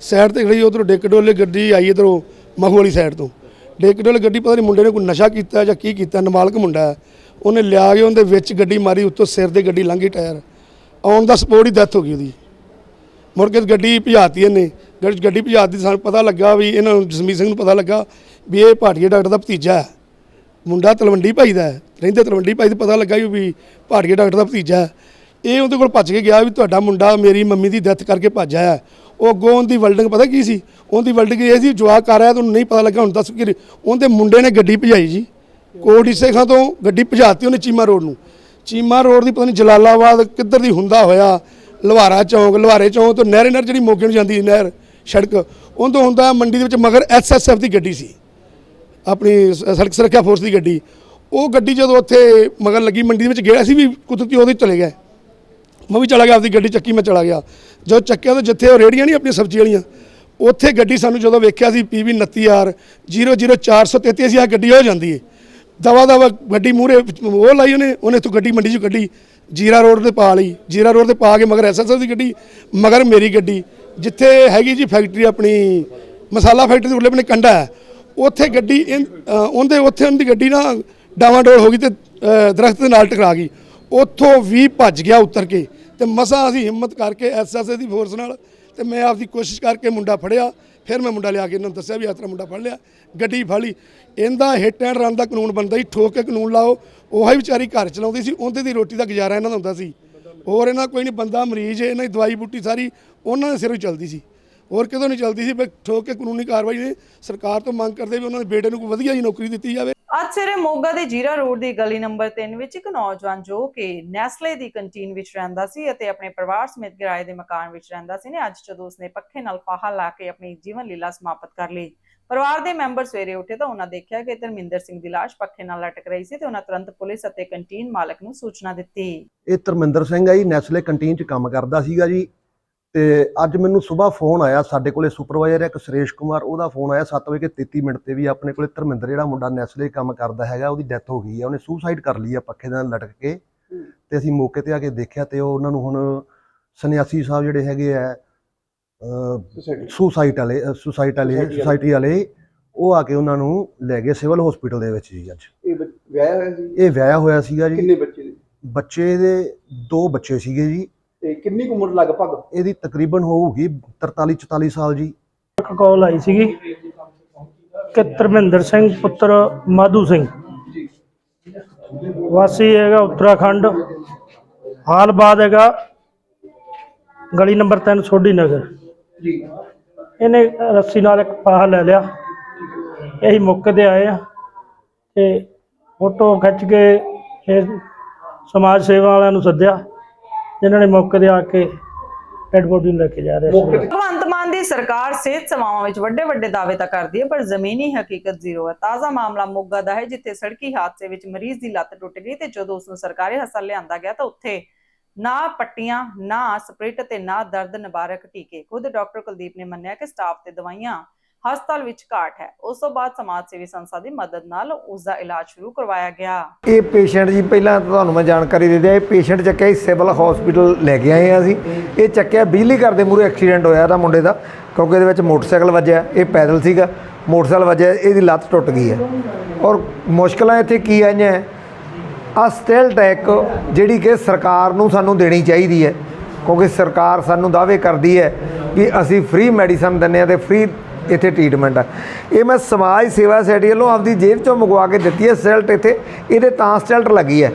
ਸਾਈਡ ਤੇ ਖੜੀ ਉਧਰੋਂ ਡਿੱਕ ਡੋਲੇ ਗੱਡੀ ਆਈ ਇਧਰੋਂ ਮਹੂ ਵਾਲੀ ਸਾਈਡ ਤੋਂ। ਡਿੱਕ ਡੋਲੇ ਗੱਡੀ ਪਤਾ ਨਹੀਂ ਮੁੰਡੇ ਨੇ ਕੋਈ ਨਸ਼ਾ ਕੀਤਾ ਜਾਂ ਕੀ ਕੀਤਾ, ਨਾਬਾਲਗ ਮੁੰਡਾ ਹੈ। ਉਹਨੇ ਲਿਆ ਕੇ ਉਹਦੇ ਵਿੱਚ ਗੱਡੀ ਮਾਰੀ, ਉੱਤੋਂ ਸਿਰ ਦੇ ਗੱਡੀ ਲੰਘੀ ਟਾਇਰ। ਆਉਣ ਦਾ ਸਪੋਰਟ ਹੀ ਡੈਥ ਹੋ ਗਈ ਉਹਦੀ। ਮੁੜ ਕੇ ਗੱਡੀ ਭਜਾਤੀ ਇਹਨੇ। ਗੱਡੀ ਗੱਡੀ ਭਜਾਤੀ ਸਾਨੂੰ ਪਤਾ ਲੱਗਾ ਵੀ ਇਹਨਾਂ ਨੂੰ, ਜਸਮੀਤ ਸਿੰਘ ਨੂੰ ਪਤਾ ਲੱਗਾ ਵੀ ਇਹ ਭਾਟੀਆ ਡਾਕਟਰ ਦਾ ਭਤੀਜਾ ਹੈ। ਮੁੰਡਾ ਤਲਵੰਡੀ ਭਾਈ ਦਾ ਹੈ, ਰਹਿੰਦੇ ਤਲਵੰਡੀ ਭਾਈ ਤੇ ਪਤਾ ਲੱਗਾ ਵੀ ਭਾਟੀਆ ਡਾਕਟਰ ਦਾ ਭਤੀਜਾ ਹੈ। ਇਹ ਉਹਦੇ ਕੋਲ ਭੱਜ ਕੇ ਗਿਆ ਵੀ ਤੁਹਾਡਾ ਮੁੰਡਾ ਮੇਰੀ ਮੰਮੀ ਦੀ ਡੈਥ ਕਰਕੇ ਭੱਜ ਆਇਆ ਉਹ ਅੱਗੋਂ ਉਹਦੀ ਵਲਡਿੰਗ ਪਤਾ ਕੀ ਸੀ? ਉਹਦੀ ਵਲਡਿੰਗ ਇਹ ਸੀ, ਜਵਾਕ ਕਰ ਰਿਹਾ ਤੁਹਾਨੂੰ ਨਹੀਂ ਪਤਾ ਲੱਗਾ, ਹੁਣ ਦੱਸ ਕਿ ਉਹਦੇ ਮੁੰਡੇ ਨੇ ਗੱਡੀ ਭਜਾਈ ਜੀ। ਕੋਟ ਇਸੇ ਖਾਂ ਤੋਂ ਗੱਡੀ ਭਜਾਤੀ ਉਹਨੇ ਚੀਮਾ ਰੋਡ ਨੂੰ। ਚੀਮਾ ਰੋਡ ਦੀ ਪਤਾ ਨਹੀਂ ਜਲਾਲਾਬਾਦ ਕਿੱਧਰ ਦੀ ਹੁੰਦਾ ਹੋਇਆ ਲਵਾਰਾ ਚੌਂਕ ਲਵਾਰੇ ਚੌਂਕ ਤੋਂ ਨਹਿਰੇ ਨਹਿਰ ਜਿਹੜੀ ਮੋਗੇ ਨੂੰ ਜਾਂਦੀ ਨਹਿਰ। ਸੜਕ ਉਹ ਤੋਂ ਹੁੰਦਾ ਮੰਡੀ ਦੇ ਵਿੱਚ ਮਗਰ ਐਸਐਸਐਫ ਦੀ ਗੱਡੀ ਸੀ। ਆਪਣੀ ਸੜਕ ਸੁਰੱਖਿਆ ਫੋਰਸ ਦੀ ਗੱਡੀ। ਉਹ ਗੱਡੀ ਜਦੋਂ ਉੱਥੇ ਮਗਰ ਲੱਗੀ, ਮੰਡੀ ਦੇ ਵਿੱਚ ਗਿਆ ਸੀ ਵੀ ਕੁਦਰਤੀ ਉਹਦੇ ਚਲੇ ਗਏ। ਮੈਂ ਵੀ ਚਲਾ ਗਿਆ ਆਪਦੀ ਗੱਡੀ, ਚੱਕੀ ਮੈਂ ਚਲਾ ਗਿਆ। ਜਦੋਂ ਚੱਕਿਆ ਤਾਂ ਜਿੱਥੇ ਉਹ ਰੇੜੀਆਂ ਨਹੀਂ ਆਪਣੀ ਸਬਜ਼ੀ ਵਾਲੀਆਂ, ਉੱਥੇ ਗੱਡੀ ਸਾਨੂੰ ਜਦੋਂ ਵੇਖਿਆ ਸੀ ਪੀਵੀ 29R 00433 ਅਸੀਂ ਆ ਗੱਡੀ ਹੋ ਜਾਂਦੀ ਏ। ਦਵਾ ਦਵਾ ਗੱਡੀ ਮੂਰੇ ਉਹ ਲਾਈ ਉਹਨੇ ਉਹਨੇ ਤੋਂ ਗੱਡੀ, ਮੰਡੀ 'ਚ ਕੱਢੀ ਜੀਰਾ ਰੋਡ ਤੇ ਪਾ ਲਈ। ਜੀਰਾ ਰੋਡ ਤੇ ਪਾ ਕੇ ਮਗਰ ਐਸਐਸਐਸ ਦੀ ਗੱਡੀ, ਮਗਰ ਮੇਰੀ ਗੱਡੀ। ਜਿੱਥੇ ਹੈਗੀ ਜੀ ਫੈਕਟਰੀ ਆਪਣੀ ਮਸਾਲਾ ਫੈਕਟਰੀ ਦੇ ਉਰਲੇ ਬੰਨੇ ਕੰਡਾ ਹੈ ਉੱਥੇ ਗੱਡੀ ਇਨ- ਉਹਦੇ ਉੱਥੇ ਉਹਦੀ ਗੱਡੀ ਨਾ ਡਾਵਾਂਡੋਲ ਹੋ ਗਈ ਤੇ ਅ, ਦਰਖਤ ਦੇ ਨਾਲ ਟਕਰਾ ਗਈ। ਉੱਥੋਂ ਵੀ ਭੱਜ ਗਿਆ ਉਤਰ ਕੇ ਤੇ ਮਸਾਂ ਅਸੀਂ ਹਿੰਮਤ ਕਰਕੇ ਐਸਐਸਏ ਦੀ ਫੋਰਸ ਨਾਲ ਤੇ ਮੈਂ ਆਪਦੀ ਕੋਸ਼ਿਸ਼ ਕਰਕੇ ਮੁੰਡਾ ਫੜਿਆ ਫਿਰ ਮੈਂ ਮੁੰਡਾ ਲਿਆ ਕੇ ਇਹਨਾਂ ਨੂੰ ਦੱਸਿਆ ਵੀ ਇਸ ਮੁੰਡਾ ਫੜ ਲਿਆ ਗੱਡੀ ਫੜ ਫੜੀ ਇਹਦਾ ਹਿੱਟ ਐਂਡ ਰਨ ਦਾ ਕਾਨੂੰਨ ਬਣਦਾ ਸੀ ਠੋਕ ਕੇ ਕਾਨੂੰਨ ਲਾਓ ਉਹੀ ਵਿਚਾਰੀ ਘਰ ਚਲਾਉਂਦੀ ਸੀ ਉਹਦੇ ਦੀ ਰੋਟੀ ਦਾ ਗੁਜ਼ਾਰਾ ਇਹਨਾਂ ਦਾ ਹੁੰਦਾ ਸੀ। ਹੋਰ ਇਹਨਾਂ ਕੋਈ ਨਹੀਂ, ਬੰਦਾ ਮਰੀਜ਼ ਹੈ, ਇਹਨਾਂ ਦੀ ਦਵਾਈ ਬੂਟੀ ਸਾਰੀ ਉਹਨਾਂ ਦੇ ਸਿਰੋਂ ਚੱਲਦੀ ਸੀ। ਹੋਰ ਕਿਤੋਂ ਨਹੀਂ ਚੱਲਦੀ ਸੀ ਵੀ ਠੋਕ ਕੇ ਕਾਨੂੰਨੀ ਕਾਰਵਾਈ ਨੇ ਸਰਕਾਰ ਤੋਂ ਮੰਗ ਕਰਦੇ ਵੀ ਉਹਨਾਂ ਦੇ ਬੇਟੇ ਨੂੰ ਕੋਈ ਵਧੀਆ ਜੀ ਨੌਕਰੀ ਦਿੱਤੀ ਜਾਵੇ। ਅੱਜ ਸਵੇਰੇ ਮੋਗਾ ਦੇ ਜੀਰਾ ਰੋਡ ਦੀ ਗਲੀ ਨੰਬਰ 3 ਵਿੱਚ ਇੱਕ ਨੌਜਵਾਨ ਜੋ ਕਿ ਨੈਸਲੇ ਦੀ ਕੰਟੀਨ ਵਿੱਚ ਰਹਿੰਦਾ ਸੀ ਅਤੇ ਆਪਣੇ ਪਰਿਵਾਰ ਸਮੇਤ ਕਿਰਾਏ ਦੇ ਮਕਾਨ ਵਿੱਚ ਰਹਿੰਦਾ ਸੀ ਨੇ, ਅੱਜ ਜਦੋਂ ਉਸਨੇ ਪੱਖੇ ਨਾਲ ਫਾਹਾ ਲਾ ਕੇ ਆਪਣੀ ਜੀਵਨ ਲੀਲਾ ਸਮਾਪਤ ਕਰ ਲਈ। ਪਰਿਵਾਰ ਦੇ ਮੈਂਬਰ ਸਵੇਰੇ ਉੱਠੇ ਤਾਂ ਉਹਨਾਂ ਦੇਖਿਆ ਕਿ ਧਰਮਿੰਦਰ ਸਿੰਘ ਦੀ ਲਾਸ਼ ਪੱਖੇ ਨਾਲ ਲਟਕ ਰਹੀ ਸੀ ਤੇ ਉਹਨਾਂ ਤੁਰੰਤ ਪੁਲਿਸ ਅਤੇ ਕੰਟੀਨ ਮਾਲਕ ਨੂੰ ਸੂਚਨਾ ਦਿੱਤੀ। ਇਹ ਧਰਮਿੰਦਰ ਸਿੰਘ ਹੈ ਜੀ ਨੈਸਲੇ ਕੰਟੀਨ 'ਚ ਕੰਮ ਕਰਦਾ ਸੀਗਾ ਜੀ ਤੇ ਅੱਜ ਮੈਨੂੰ ਸਵੇਰ ਫੋਨ ਆਇਆ ਸਾਡੇ ਕੋਲੇ ਸੁਪਰਵਾਈਜ਼ਰ ਇੱਕ ਸੁਰੇਸ਼ ਕੁਮਾਰ ਉਹਦਾ ਫੋਨ ਆਇਆ 7 ਵਜੇ ਕੇ 33 ਮਿੰਟ ਤੇ ਵੀ ਆਪਣੇ ਕੋਲੇ ਧਰਮਿੰਦਰ ਜਿਹੜਾ ਮੁੰਡਾ ਨੈਸਲੇ ਕੰਮ ਕਰਦਾ ਹੈਗਾ ਉਹਦੀ ਡੈਥ ਹੋ ਗਈ ਹੈ ਉਹਨੇ ਸੁਸਾਈਡ ਕਰ ਲਈ ਆ ਪੱਖੇ ਨਾਲ ਲਟਕ ਕੇ ਤੇ ਅਸੀਂ ਮੌਕੇ ਤੇ ਆ ਕੇ ਦੇਖਿਆ ਤੇ ਉਹ ਉਹਨਾਂ ਨੂੰ ਹੁਣ ਸੰਨਿਆਸੀ ਸਾਹਿਬ ਜਿਹੜੇ ਹੈਗੇ ਆ ਸੁਸਾਈਡ ਵਾਲੇ ਸੁਸਾਈਡ ਵਾਲੇ ਸੁਸਾਇਟੀ ਵਾਲੇ। ਉਹ ਆ ਕੇ ਉਹਨਾਂ ਨੂੰ ਲੈ ਗਏ ਸਿਵਲ ਹਸਪੀਟਲ ਦੇ ਵਿੱਚ ਜੀ ਅੱਜ। ਇਹ ਵਿਆਹ ਹੋਇਆ ਸੀ? ਇਹ ਵਿਆਹਿਆ ਹੋਇਆ ਸੀਗਾ ਜੀ। ਕਿੰਨੇ ਬੱਚੇ ਨੇ? ਬੱਚੇ ਦੇ ਦੋ ਬੱਚੇ ਸੀਗੇ ਜੀ। ਤੇ ਕਿੰਨੀ ਉਮਰ ਲਗਭਗ? ਇਹਦੀ ਤਕਰੀਬਨ ਹੋਊਗੀ 43 44 ਸਾਲ ਜੀ। ਇੱਕ ਕਾਲ ਆਈ ਸੀਗੀ। ਕਿ ਧਰਮਿੰਦਰ ਸਿੰਘ ਪੁੱਤਰ ਮਾਧੂ ਸਿੰਘ। ਵਾਸੀ ਹੈਗਾ ਉੱਤਰਾਖੰਡ। ਹਾਲ ਬਾਅਦ ਹੈਗਾ ਗਲੀ ਨੰਬਰ 3 ਸੋਢੀ ਨਗਰ। ਜੀ। ਇਹਨੇ ਰੱਸੀ ਨਾਲ ਇੱਕ ਪਾਹ ਲੈ ਲਿਆ। ਇਹੀ ਮੌਕੇ ਆਏ ਆ। ਤੇ ਫੋਟੋ ਖਿੱਚ ਕੇ ਇਹ ਸਮਾਜ ਸੇਵਾ ਵਾਲਿਆਂ ਨੂੰ ਸੱਦਿਆ, ਜਿਨ੍ਹਾਂ ਨੇ ਮੌਕੇ ਆ ਕੇ ਡੈਡ ਬੋਡੀ ਨੂੰ ਲੈ ਕੇ ਜਾ ਰਹੇ ਸੀ। ਭਗਵੰਤ ਮਾਨ ਦੀ ਸਰਕਾਰ ਸਿਹਤ ਸੇਵਾਵਾਂ ਵਿੱਚ ਵੱਡੇ ਵੱਡੇ ਦਾਅਵੇ ਤਾਂ ਕਰਦੀ ਹੈ, ਪਰ ਜ਼ਮੀਨੀ ਹਕੀਕਤ ਜ਼ੀਰੋ ਹੈ। ਤਾਜ਼ਾ ਮਾਮਲਾ ਮੋਗਾ ਦਾ ਹੈ, ਜਿੱਥੇ ਸੜਕੀ ਹਾਦਸੇ ਵਿੱਚ ਮਰੀਜ਼ ਦੀ ਲੱਤ ਟੁੱਟ ਗਈ ਤੇ ਜਦੋਂ ਉਸ ਨੂੰ ਸਰਕਾਰੀ ਹਸਪਤਾਲ ਲਿਆਂਦਾ ਗਿਆ ਤਾਂ ਉੱਥੇ ਨਾ ਪੱਟੀਆਂ, ਨਾ ਸਪਰਿਟ ਤੇ ਨਾ ਦਰਦ ਨਿਵਾਰਕ ਟੀਕੇ। ਖੁਦ ਡਾਕਟਰ ਕੁਲਦੀਪ ਨੇ ਮੰਨਿਆ ਕਿ ਸਟਾਫ ਤੇ ਦਵਾਈਆਂ ਹਸਪਤਾਲ ਵਿੱਚ ਘਾਟ ਹੈ। ਉਸ ਤੋਂ ਬਾਅਦ ਸਮਾਜ ਸੇਵੀ ਸੰਸਥਾ ਦੀ ਮਦਦ ਨਾਲ ਉਸ ਦਾ ਇਲਾਜ ਸ਼ੁਰੂ ਕਰਵਾਇਆ ਗਿਆ। ਇਹ ਪੇਸ਼ੈਂਟ ਜੀ, ਪਹਿਲਾਂ ਤੁਹਾਨੂੰ ਮੈਂ ਜਾਣਕਾਰੀ ਦੇ ਦਿਆਂ, ਇਹ ਪੇਸ਼ੈਂਟ ਚੱਕਿਆ ਸਿਵਲ ਹਸਪੀਟਲ ਲੈ ਕੇ ਆਏ ਹਾਂ ਅਸੀਂ। ਇਹ ਚੱਕਿਆ ਬਿਜਲੀ ਘਰ ਦੇ ਮੂਹਰੇ ਐਕਸੀਡੈਂਟ ਹੋਇਆ ਇਹਦਾ ਮੁੰਡੇ ਦਾ, ਕਿਉਂਕਿ ਇਹਦੇ ਵਿੱਚ ਮੋਟਰਸਾਈਕਲ ਵੱਜਿਆ, ਇਹ ਪੈਦਲ ਸੀਗਾ, ਮੋਟਰਸਾਈਕਲ ਵੱਜਿਆ, ਇਹਦੀ ਲੱਤ ਟੁੱਟ ਗਈ ਹੈ। ਔਰ ਮੁਸ਼ਕਲਾਂ ਇੱਥੇ ਕੀ ਆਈਆਂ? ਹੈ? ਆਹ ਸਟੈਲ ਟੈਕ ਜਿਹੜੀ ਕਿ ਸਰਕਾਰ ਨੂੰ ਸਾਨੂੰ ਦੇਣੀ ਚਾਹੀਦੀ ਹੈ, ਕਿਉਂਕਿ ਸਰਕਾਰ ਸਾਨੂੰ ਦਾਅਵੇ ਕਰਦੀ ਹੈ ਕਿ ਅਸੀਂ ਫ੍ਰੀ ਮੈਡੀਸਨ ਦਿੰਦੇ ਹਾਂ ਤੇ ਫ੍ਰੀ ਇੱਥੇ ਟ੍ਰੀਟਮੈਂਟ ਹੈ ਇਹ ਮੈਂ ਸਮਾਜ ਸੇਵਾ ਸੈਟੀ ਵੱਲੋਂ ਆਪਦੀ ਜੇਬ ਚੋਂ ਮੰਗਵਾ ਕੇ ਦਿੱਤੀ ਹੈ ਸਟੈਲਟ ਇੱਥੇ, ਇਹਦੇ ਤਾਂ ਸਟੈਲਟ ਲੱਗੀ ਹੈ।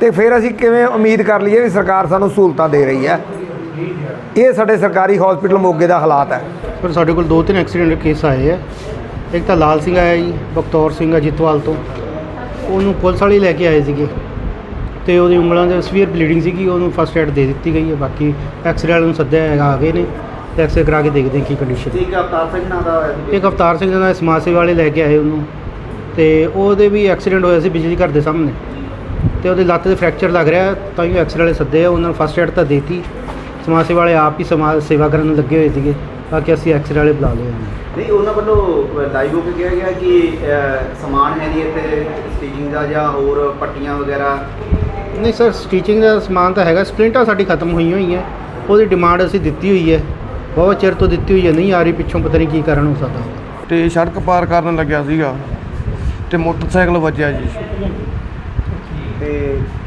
ਤੇ ਫਿਰ ਅਸੀਂ ਕਿਵੇਂ ਉਮੀਦ ਕਰ ਲਈਏ ਵੀ ਸਰਕਾਰ ਸਾਨੂੰ ਸਹੂਲਤਾਂ ਦੇ ਰਹੀ ਹੈ? ਇਹ ਸਾਡੇ ਸਰਕਾਰੀ ਹਸਪੀਟਲ ਮੋਗੇ ਦਾ ਹਾਲਾਤ ਹੈ। ਪਰ ਸਾਡੇ ਕੋਲ ਦੋ ਤਿੰਨ ਐਕਸੀਡੈਂਟ ਕੇਸ ਆਏ ਆ ਇੱਕ ਤਾਂ ਲਾਲ ਸਿੰਘ ਆਇਆ ਜੀ, ਬਖਤੌਰ ਸਿੰਘ ਆ ਅਜੀਤਵਾਲ ਤੋਂ। ਉਹਨੂੰ ਪੁਲਿਸ ਵਾਲੇ ਲੈ ਕੇ ਆਏ ਸੀਗੇ। ਤੇ ਉਹਦੀ ਉਂਗਲਾਂ ਦੇ ਸਵੀਅਰ ਬਲੀਡਿੰਗ ਸੀਗੀ ਉਹਨੂੰ ਫਸਟ ਐਡ ਦੇ ਦਿੱਤੀ ਗਈ ਹੈ। ਬਾਕੀ ਐਕਸਰੇ ਵਾਲੇ ਨੂੰ ਸੱਦਿਆ ਹੈਗਾ ਆ ਗਏ ਨੇ। ਐਕਸਰੇ ਕਰਾ ਕੇ ਦੇਖਦੇ ਹਾਂ ਕੀ ਕੰਡੀਸ਼ਨ ਠੀਕ ਅਵਤਾਰ ਸਿੰਘ ਨਾਂ ਦਾ ਇੱਕ ਅਵਤਾਰ ਸਿੰਘ ਦਾ ਸਮਾਜ ਸੇਵਾ ਵਾਲੇ ਲੈ ਕੇ ਆਏ ਉਹਨੂੰ। ਤੇ ਉਹਦੇ ਵੀ ਐਕਸੀਡੈਂਟ ਹੋਇਆ ਸੀ ਬਿਜਲੀ ਘਰ ਦੇ ਸਾਹਮਣੇ। ਤੇ ਉਹਦੇ ਲੱਤ ਤੇ ਫ੍ਰੈਕਚਰ ਲੱਗ ਰਿਹਾ ਤਾਂ ਹੀ ਐਕਸਰੇ ਵਾਲੇ ਸੱਦੇ ਆ। ਉਹਨਾਂ ਨੂੰ ਫਸਟ ਐਡ ਤਾਂ ਦੇਤੀ। ਸਮਾਜ ਸੇਵਾ ਵਾਲੇ ਆਪ ਹੀ ਸਮਾਜ ਸੇਵਾ ਕਰਨ ਲੱਗੇ ਹੋਏ ਸੀਗੇ। ਬਾਕੀ ਅਸੀਂ ਐਕਸਰੇ ਵਾਲੇ ਬੁਲਾ ਲਏ ਨਹੀਂ ਉਹਨਾਂ ਵੱਲੋਂ ਲਾਈਵ ਹੋ ਕੇ ਕਿਹਾ ਗਿਆ ਕਿ ਸਮਾਨ ਹੈ ਨਹੀਂ ਇੱਥੇ ਸਟਿਚਿੰਗ ਦਾ ਜਾਂ ਹੋਰ ਪੱਟੀਆਂ ਵਗੈਰਾ। ਨਹੀਂ ਸਰ ਸਟੀਚਿੰਗ ਦਾ ਸਮਾਨ ਤਾਂ ਹੈਗਾ ਸਪਲਿੰਟਾਂ ਸਾਡੀ ਖਤਮ ਹੋਈਆਂ ਹੋਈਆਂ ਉਹਦੀ ਡਿਮਾਂਡ ਅਸੀਂ ਦਿੱਤੀ ਹੋਈ ਹੈ। ਬਹੁਤ ਚਿਰ ਤੋਂ ਦਿੱਤੀ ਹੋਈ ਹੈ ਨਹੀਂ ਆ ਰਹੀ ਪਿੱਛੋਂ ਪਤਾ ਨਹੀਂ ਕੀ ਕਾਰਨ ਹੋ ਸਕਦਾ। ਤੇ ਸੜਕ ਪਾਰ ਕਰਨ ਲੱਗਿਆ ਸੀਗਾ ਤੇ ਮੋਟਰਸਾਈਕਲ ਵੱਜਿਆ ਜੀ। ਤੇ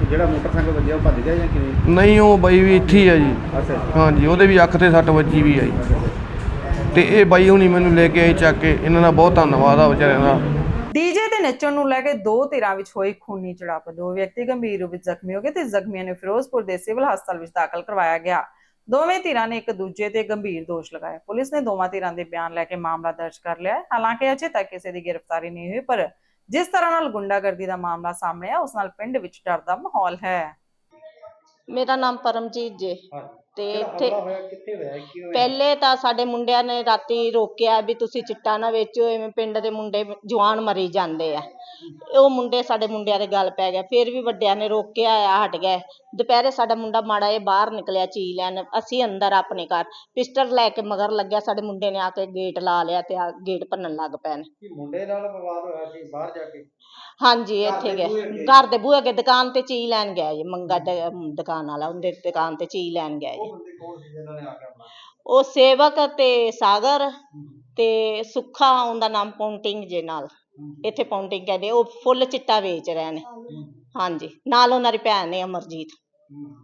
ਜਿਹੜਾ ਮੋਟਰਸਾਈਕਲ ਵੱਜਿਆ ਉਹ ਭੱਜ ਗਿਆ ਜਾਂ ਕਿਵੇਂ? ਨਹੀਂ ਉਹ ਬਾਈ ਵੀ ਇੱਥੇ ਹੀ ਆ ਜੀ। ਅੱਛਾ ਹਾਂਜੀ ਉਹਦੇ ਵੀ ਅੱਖ ਤੇ ਸੱਟ ਵੱਜੀ ਵੀ ਆ ਜੀ ਤੇ ਇਹ ਬਾਈ ਹੁਣੀ ਮੈਨੂੰ ਲੈ ਕੇ ਆਏ ਚੱਕ ਕੇ। ਇਹਨਾਂ ਦਾ ਬਹੁਤ ਧੰਨਵਾਦ ਆ ਵਿਚਾਰਿਆਂ ਦਾ। ਡੀਜੇ ਤੇ ਨੱਚਣ ਨੂੰ ਲੈ ਕੇ ਦੋ ਧਿਰਾਂ ਵਿੱਚ ਹੋਈ ਖੂਨੀ ਝੜਪ ਦੋ ਵਿਅਕਤੀ ਗੰਭੀਰ ਰੂਪ ਵਿੱਚ ਜ਼ਖਮੀ ਹੋ ਗਏ ਤੇ ਜ਼ਖਮੀਆਂ ਨੂੰ ਫਿਰੋਜ਼ਪੁਰ ਦੇ ਸਿਵਲ ਹਸਪਤਾਲ ਵਿੱਚ ਦਾਖਲ ਕਰਵਾਇਆ ਗਿਆ। ਦੋਵੇਂ ਧਿਰਾਂ ਨੇ ਇੱਕ ਦੂਜੇ ਤੇ ਗੰਭੀਰ ਦੋਸ਼ ਲਗਾਏ। ਪੁਲਿਸ ਨੇ ਦੋਵਾਂ ਧਿਰਾਂ ਦੇ ਬਿਆਨ ਲੈ ਕੇ ਮਾਮਲਾ ਦਰਜ ਕਰ ਲਿਆ ਹੈ। ਹਾਲਾਂਕਿ ਅਜੇ ਤੱਕ ਕਿਸੇ ਦੀ ਗ੍ਰਿਫਤਾਰੀ ਨਹੀਂ ਹੋਈ ਪਰ ਜਿਸ ਤਰ੍ਹਾਂ ਨਾਲ ਗੁੰਡਾਗਰਦੀ ਦਾ ਮਾਮਲਾ ਸਾਹਮਣੇ ਆ ਉਸ ਨਾਲ ਪਿੰਡ ਵਿੱਚ ਡਰ ਦਾ ਮਾਹੌਲ ਹੈ। ਮੇਰਾ ਨਾਮ ਪਰਮਜੀਤ ਜੇ। ਤੇ ਇੱਥੇ ਕਿੱਥੇ ਹੋਇਆ ਕੀ ਪਹਿਲੇ ਤਾਂ ਸਾਡੇ ਮੁੰਡਿਆਂ ਨੇ ਰਾਤੀ ਰੋਕਿਆ ਵੀ ਤੁਸੀਂ ਚਿੱਟਾ ਨਾ ਵੇਚੋ ਐਵੇਂ ਪਿੰਡ ਦੇ ਮੁੰਡੇ ਜਵਾਨ ਮਰੀ ਜਾਂਦੇ ਆ। ਉਹ ਮੁੰਡੇ ਸਾਡੇ ਮੁੰਡਿਆਂ ਦੇ ਗੱਲ ਪੈ ਗਿਆ ਫਿਰ ਵੀ ਵੱਡਿਆਂ ਨੇ ਰੋਕਿਆ ਆ ਹਟ ਗਏ। ਦੁਪਹਿਰੇ ਸਾਡਾ ਮੁੰਡਾ ਮਾੜਾ ਇਹ ਬਾਹਰ ਨਿਕਲਿਆ ਚੀ ਲੈਣ ਅਸੀਂ ਅੰਦਰ ਆਪਣੇ ਘਰ। ਪਿਸਟਲ ਲੈ ਕੇ ਮਗਰ ਲੱਗਿਆ ਸਾਡੇ ਮੁੰਡੇ ਨੇ ਆ ਕੇ ਗੇਟ ਲਾ ਲਿਆ ਤੇ ਆ ਗੇਟ ਭੰਨਣ ਲੱਗ ਪਏ ਨੇ। ਮੁੰਡੇ ਨਾਲ ਵਿਵਾਦ ਹੋਇਆ ਸੀ ਬਾਹਰ ਜਾ ਕੇ? ਹਾਂਜੀ ਇੱਥੇ ਗਏ। ਘਰ ਦੇ ਬੂਹੇ ਅੱਗੇ ਦੁਕਾਨ ਤੇ ਚੀ ਲੈਣ ਗਿਆ ਜੀ ਮੰਗਾ ਦ- ਦੁਕਾਨ ਵਾਲਾ ਉਹਦੇ ਦੁਕਾਨ ਤੇ ਚੀ ਲੈਣ ਗਿਆ ਜੀ। ਬੰਦੇ ਕੌਣ ਸੀ ਜਿਨ੍ਹਾਂ ਨੇ ਆ ਕੇ ਆਪਣਾ ਉਹ ਸੇਵਕ ਤੇ ਸਾਗਰ ਤੇ ਸੁੱਖਾ ਉਹਦਾ ਨਾਮ ਪੌਂਟਿੰਗ ਜੇ ਨਾਲ। ਇੱਥੇ ਪੌਂਟਿੰਗ ਕਹਿੰਦੇ ਉਹ ਫੁੱਲ ਚਿੱਟਾ ਵੇਚ ਰਹੇ ਨੇ। ਹਾਂਜੀ ਨਾਲ ਉਹਨਾਂ ਦੀ ਭੈਣ ਨੇ ਅਮਰਜੀਤ।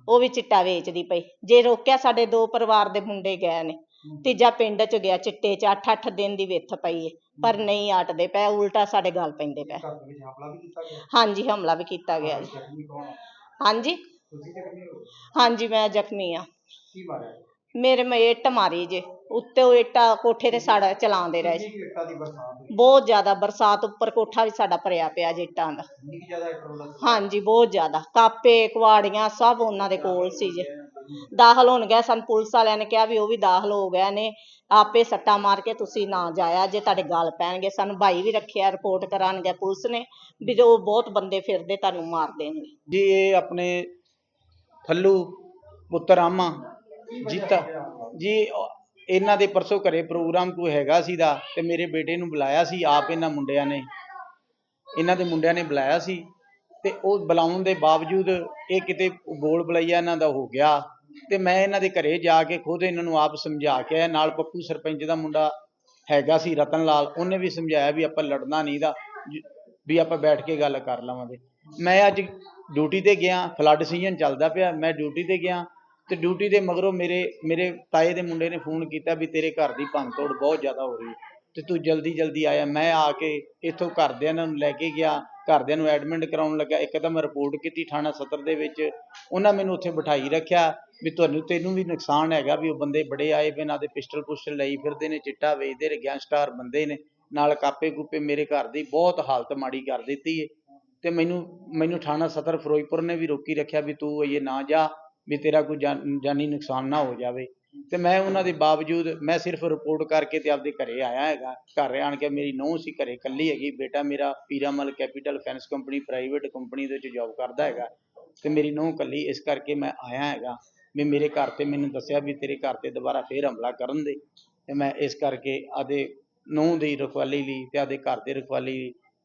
ਉਹ ਵੀ ਚਿੱਟਾ ਵੇਚਦੀ ਪਈ। ਜੇ ਰੋਕਿਆ ਸਾਡੇ ਦੋ ਪਰਿਵਾਰ ਦੇ ਮੁੰਡੇ ਗਏ ਨੇ ਤੀਜਾ ਪਿੰਡ ਚ ਗਿਆ ਚਿੱਟੇ ਚ 8-8 ਦਿਨ ਦੀ ਵਿੱਥ ਪਈ ਏ। ਪਰ ਨਹੀਂ ਆਟਦੇ ਪਏ ਉਲਟਾ ਸਾਡੇ ਗੱਲ ਪੈਂਦੇ ਪਏ। ਘਰ ਦੇ ਵਿੱਚ ਹਮਲਾ ਵੀ ਕੀਤਾ ਗਿਆ? ਹਾਂਜੀ ਹਮਲਾ ਵੀ ਕੀਤਾ ਗਿਆ ਜੀ। ਜ਼ਖਮੀ ਕੌਣ ਹੈ? ਹਾਂਜੀ। ਤੁਸੀਂ ਜ਼ਖਮੀ ਹੋ? ਹਾਂਜੀ ਮੈਂ ਜ਼ਖਮੀ ਆ। ਕੀ ਮਾਰਿਆ? ਮੇਰੇ ਮੈਂ ਇੱਟ ਮਾਰੀ ਜੇ ਉੱਤੇ ਉਹ ਇੱਟਾਂ ਕੋਠੇ ਤੇ ਸਾੜਾ ਚਲਾਉਂਦੇ ਰਹੇ ਜੀ ਕਿੰਨੀ ਕੁ ਇੱਟਾਂ ਦੀ ਬਰਸਾਤ ਹੋਈ? ਬਹੁਤ ਜ਼ਿਆਦਾ ਬਰਸਾਤ ਉੱਪਰ ਕੋਠਾ ਵੀ ਸਾਡਾ ਭਰਿਆ ਪਿਆ ਜੀ ਇੱਟਾਂ ਦਾ। ਕਿੰਨੀ ਕੁ ਜ਼ਿਆਦਾ ਹਾਂਜੀ ਬਹੁਤ ਜ਼ਿਆਦਾ। ਕਾਪੇ ਕੁਆੜੀਆਂ ਸਭ ਉਹਨਾਂ ਦੇ ਕੋਲ ਸੀ ਜੀ। ਦਾਖਲ ਹੋਣ ਗਏ ਸਾਨੂੰ ਪੁਲਿਸ ਵਾਲਿਆਂ ਨੇ ਕਿਹਾ ਵੀ ਉਹ ਵੀ ਦਾਖਲ ਹੋ ਗਏ ਨੇ। ਆਪੇ ਸੱਟਾਂ ਮਾਰ ਕੇ ਤੁਸੀਂ ਨਾ ਜਾਇਆ ਜੇ ਤੁਹਾਡੇ ਗੱਲ ਪੈਣਗੇ। ਸਾਨੂੰ ਭਾਈ ਵੀ ਰੱਖਿਆ ਰਿਪੋਰਟ ਕਰਾਉਣਗੇ ਪੁਲਿਸ ਨੇ ਵੀ ਜੋ ਬਹੁਤ ਬੰਦੇ ਫਿਰਦੇ ਤੁਹਾਨੂੰ ਮਾਰ ਦੇਣਗੇ। ਜੀ ਇਹ ਆਪਣੇ ਥੱਲੂ ਪੁੱਤਰ ਆਮਾ ਜੀਤਾ। ਜੀ, ਇਹਨਾਂ ਦੇ ਪਰਸੋਂ ਘਰੇ ਪ੍ਰੋਗਰਾਮ ਕੋਈ ਹੈਗਾ ਸੀ ਦਾ ਤੇ ਮੇਰੇ ਬੇਟੇ ਨੂੰ ਬੁਲਾਇਆ ਸੀ, ਆਪ ਇਹਨਾਂ ਮੁੰਡਿਆਂ ਨੇ। ਇਹਨਾਂ ਦੇ ਮੁੰਡਿਆਂ ਨੇ ਬੁਲਾਇਆ ਸੀ ਤੇ ਉਹ ਬੁਲਾਉਣ ਦੇ ਬਾਵਜੂਦ ਇਹ ਕਿਤੇ ਬੋਲ ਬੁਲਾਈਆ ਇਹਨਾਂ ਦਾ ਹੋ ਗਿਆ ਤੇ ਮੈਂ ਇਹਨਾਂ ਦੇ ਘਰੇ ਜਾ ਕੇ ਖੁਦ ਇਹਨਾਂ ਨੂੰ ਆਪ ਸਮਝਾ ਕੇ ਆਇਆ। ਨਾਲ ਪੱਪੂ ਸਰਪੰਚ ਦਾ ਮੁੰਡਾ ਹੈਗਾ ਸੀ ਰਤਨ ਲਾਲ, ਉਹਨੇ ਵੀ ਸਮਝਾਇਆ ਵੀ ਆਪਾਂ ਲੜਨਾ ਨਹੀਂ ਦਾ ਵੀ ਆਪਾਂ ਬੈਠ ਕੇ ਗੱਲ ਕਰ ਲਵਾਂਗੇ। ਮੈਂ ਅੱਜ ਡਿਊਟੀ ਤੇ ਗਿਆ, ਫਲੱਡ ਸੀਜ਼ਨ ਚੱਲਦਾ ਪਿਆ, ਮੈਂ ਡਿਊਟੀ ਤੇ ਗਿਆ ਤੇ ਡਿਊਟੀ ਦੇ ਮਗਰੋਂ ਮੇਰੇ ਮੇਰੇ ਤਾਏ ਦੇ ਮੁੰਡੇ ਨੇ ਫੋਨ ਕੀਤਾ ਵੀ ਤੇਰੇ ਘਰ ਦੀ ਭੰਨਤੋੜ ਬਹੁਤ ਜ਼ਿਆਦਾ ਹੋ ਰਹੀ ਹੈ ਤੇ ਤੂੰ ਜਲਦੀ ਜਲਦੀ ਆਇਆ। ਮੈਂ ਆ ਕੇ ਇੱਥੋਂ ਘਰਦਿਆਂ ਨੂੰ ਲੈ ਕੇ ਗਿਆ, ਘਰਦਿਆਂ ਨੂੰ ਐਡਮਿਟ ਕਰਾਉਣ ਲੱਗਾ। ਇੱਕ ਤਾਂ ਮੈਂ ਰਿਪੋਰਟ ਕੀਤੀ ਥਾਣਾ ਸਤਰ ਦੇ ਵਿੱਚ। ਉਹਨਾਂ ਮੈਨੂੰ ਉੱਥੇ ਬਿਠਾਈ ਰੱਖਿਆ ਵੀ ਤੁਹਾਨੂੰ, ਤੈਨੂੰ ਵੀ ਨੁਕਸਾਨ ਹੈਗਾ ਵੀ ਉਹ ਬੰਦੇ ਬੜੇ ਆਏ ਵੀ ਇਹਨਾਂ ਦੇ ਪਿਸਟਲ ਪੁਸਟਲ ਲਈ ਫਿਰਦੇ ਨੇ, ਚਿੱਟਾ ਵੇਚਦੇ ਨੇ, ਗੈਂਗਸਟਰ ਬੰਦੇ ਨੇ, ਨਾਲ ਕਾਪੇ ਕੂਪੇ ਮੇਰੇ ਘਰ ਦੀ ਬਹੁਤ ਹਾਲਤ ਮਾੜੀ ਕਰ ਦਿੱਤੀ ਏ ਤੇ ਮੈਨੂੰ ਮੈਨੂੰ ਥਾਣਾ ਸਤਰ ਫਿਰੋਜ਼ਪੁਰ ਨੇ ਵੀ ਰੋਕੀ ਰੱਖਿਆ ਵੀ ਤੂੰ ਇਹ ਨਾ ਜਾ। ਵੀ ਤੇਰਾ ਕੋਈ ਜਾਨ- ਜਾਨੀ ਨੁਕਸਾਨ ਨਾ ਹੋ ਜਾਵੇ। ਤੇ ਮੈਂ ਉਹਨਾਂ ਦੇ ਬਾਵਜੂਦ ਮੈਂ ਸਿਰਫ ਰਿਪੋਰਟ ਕਰਕੇ ਤੇ ਆਪਦੇ ਘਰੇ ਆਇਆ ਹੈਗਾ। ਘਰ ਆਣ ਕੇ ਮੇਰੀ ਨੂੰਹ ਸੀ ਘਰੇ, ਇਕੱਲੀ ਹੈਗੀ। ਬੇਟਾ ਮੇਰਾ Piramal capital finance company private company ਦੇ ਵਿੱਚ ਜੌਬ ਕਰਦਾ ਹੈਗਾ। ਤੇ ਮੇਰੀ ਨੂੰਹ ਇਕੱਲੀ, ਇਸ ਕਰਕੇ ਮੈਂ ਆਇਆ ਹੈਗਾ। ਵੀ ਮੇਰੇ ਘਰ ਤੇ ਮੈਨੂੰ ਦੱਸਿਆ ਵੀ ਤੇਰੇ ਘਰ ਤੇ ਦੁਬਾਰਾ ਫੇਰ ਹਮਲਾ ਕਰਨ ਦੇ। ਤੇ ਮੈਂ ਇਸ ਕਰਕੇ ਆਦੇ ਨੂੰਹ ਦੀ ਰਖਵਾਲੀ ਲਈ ਤੇ ਆਦੇ ਘਰ ਦੇ ਰਖਵਾਲੀ ਲਈ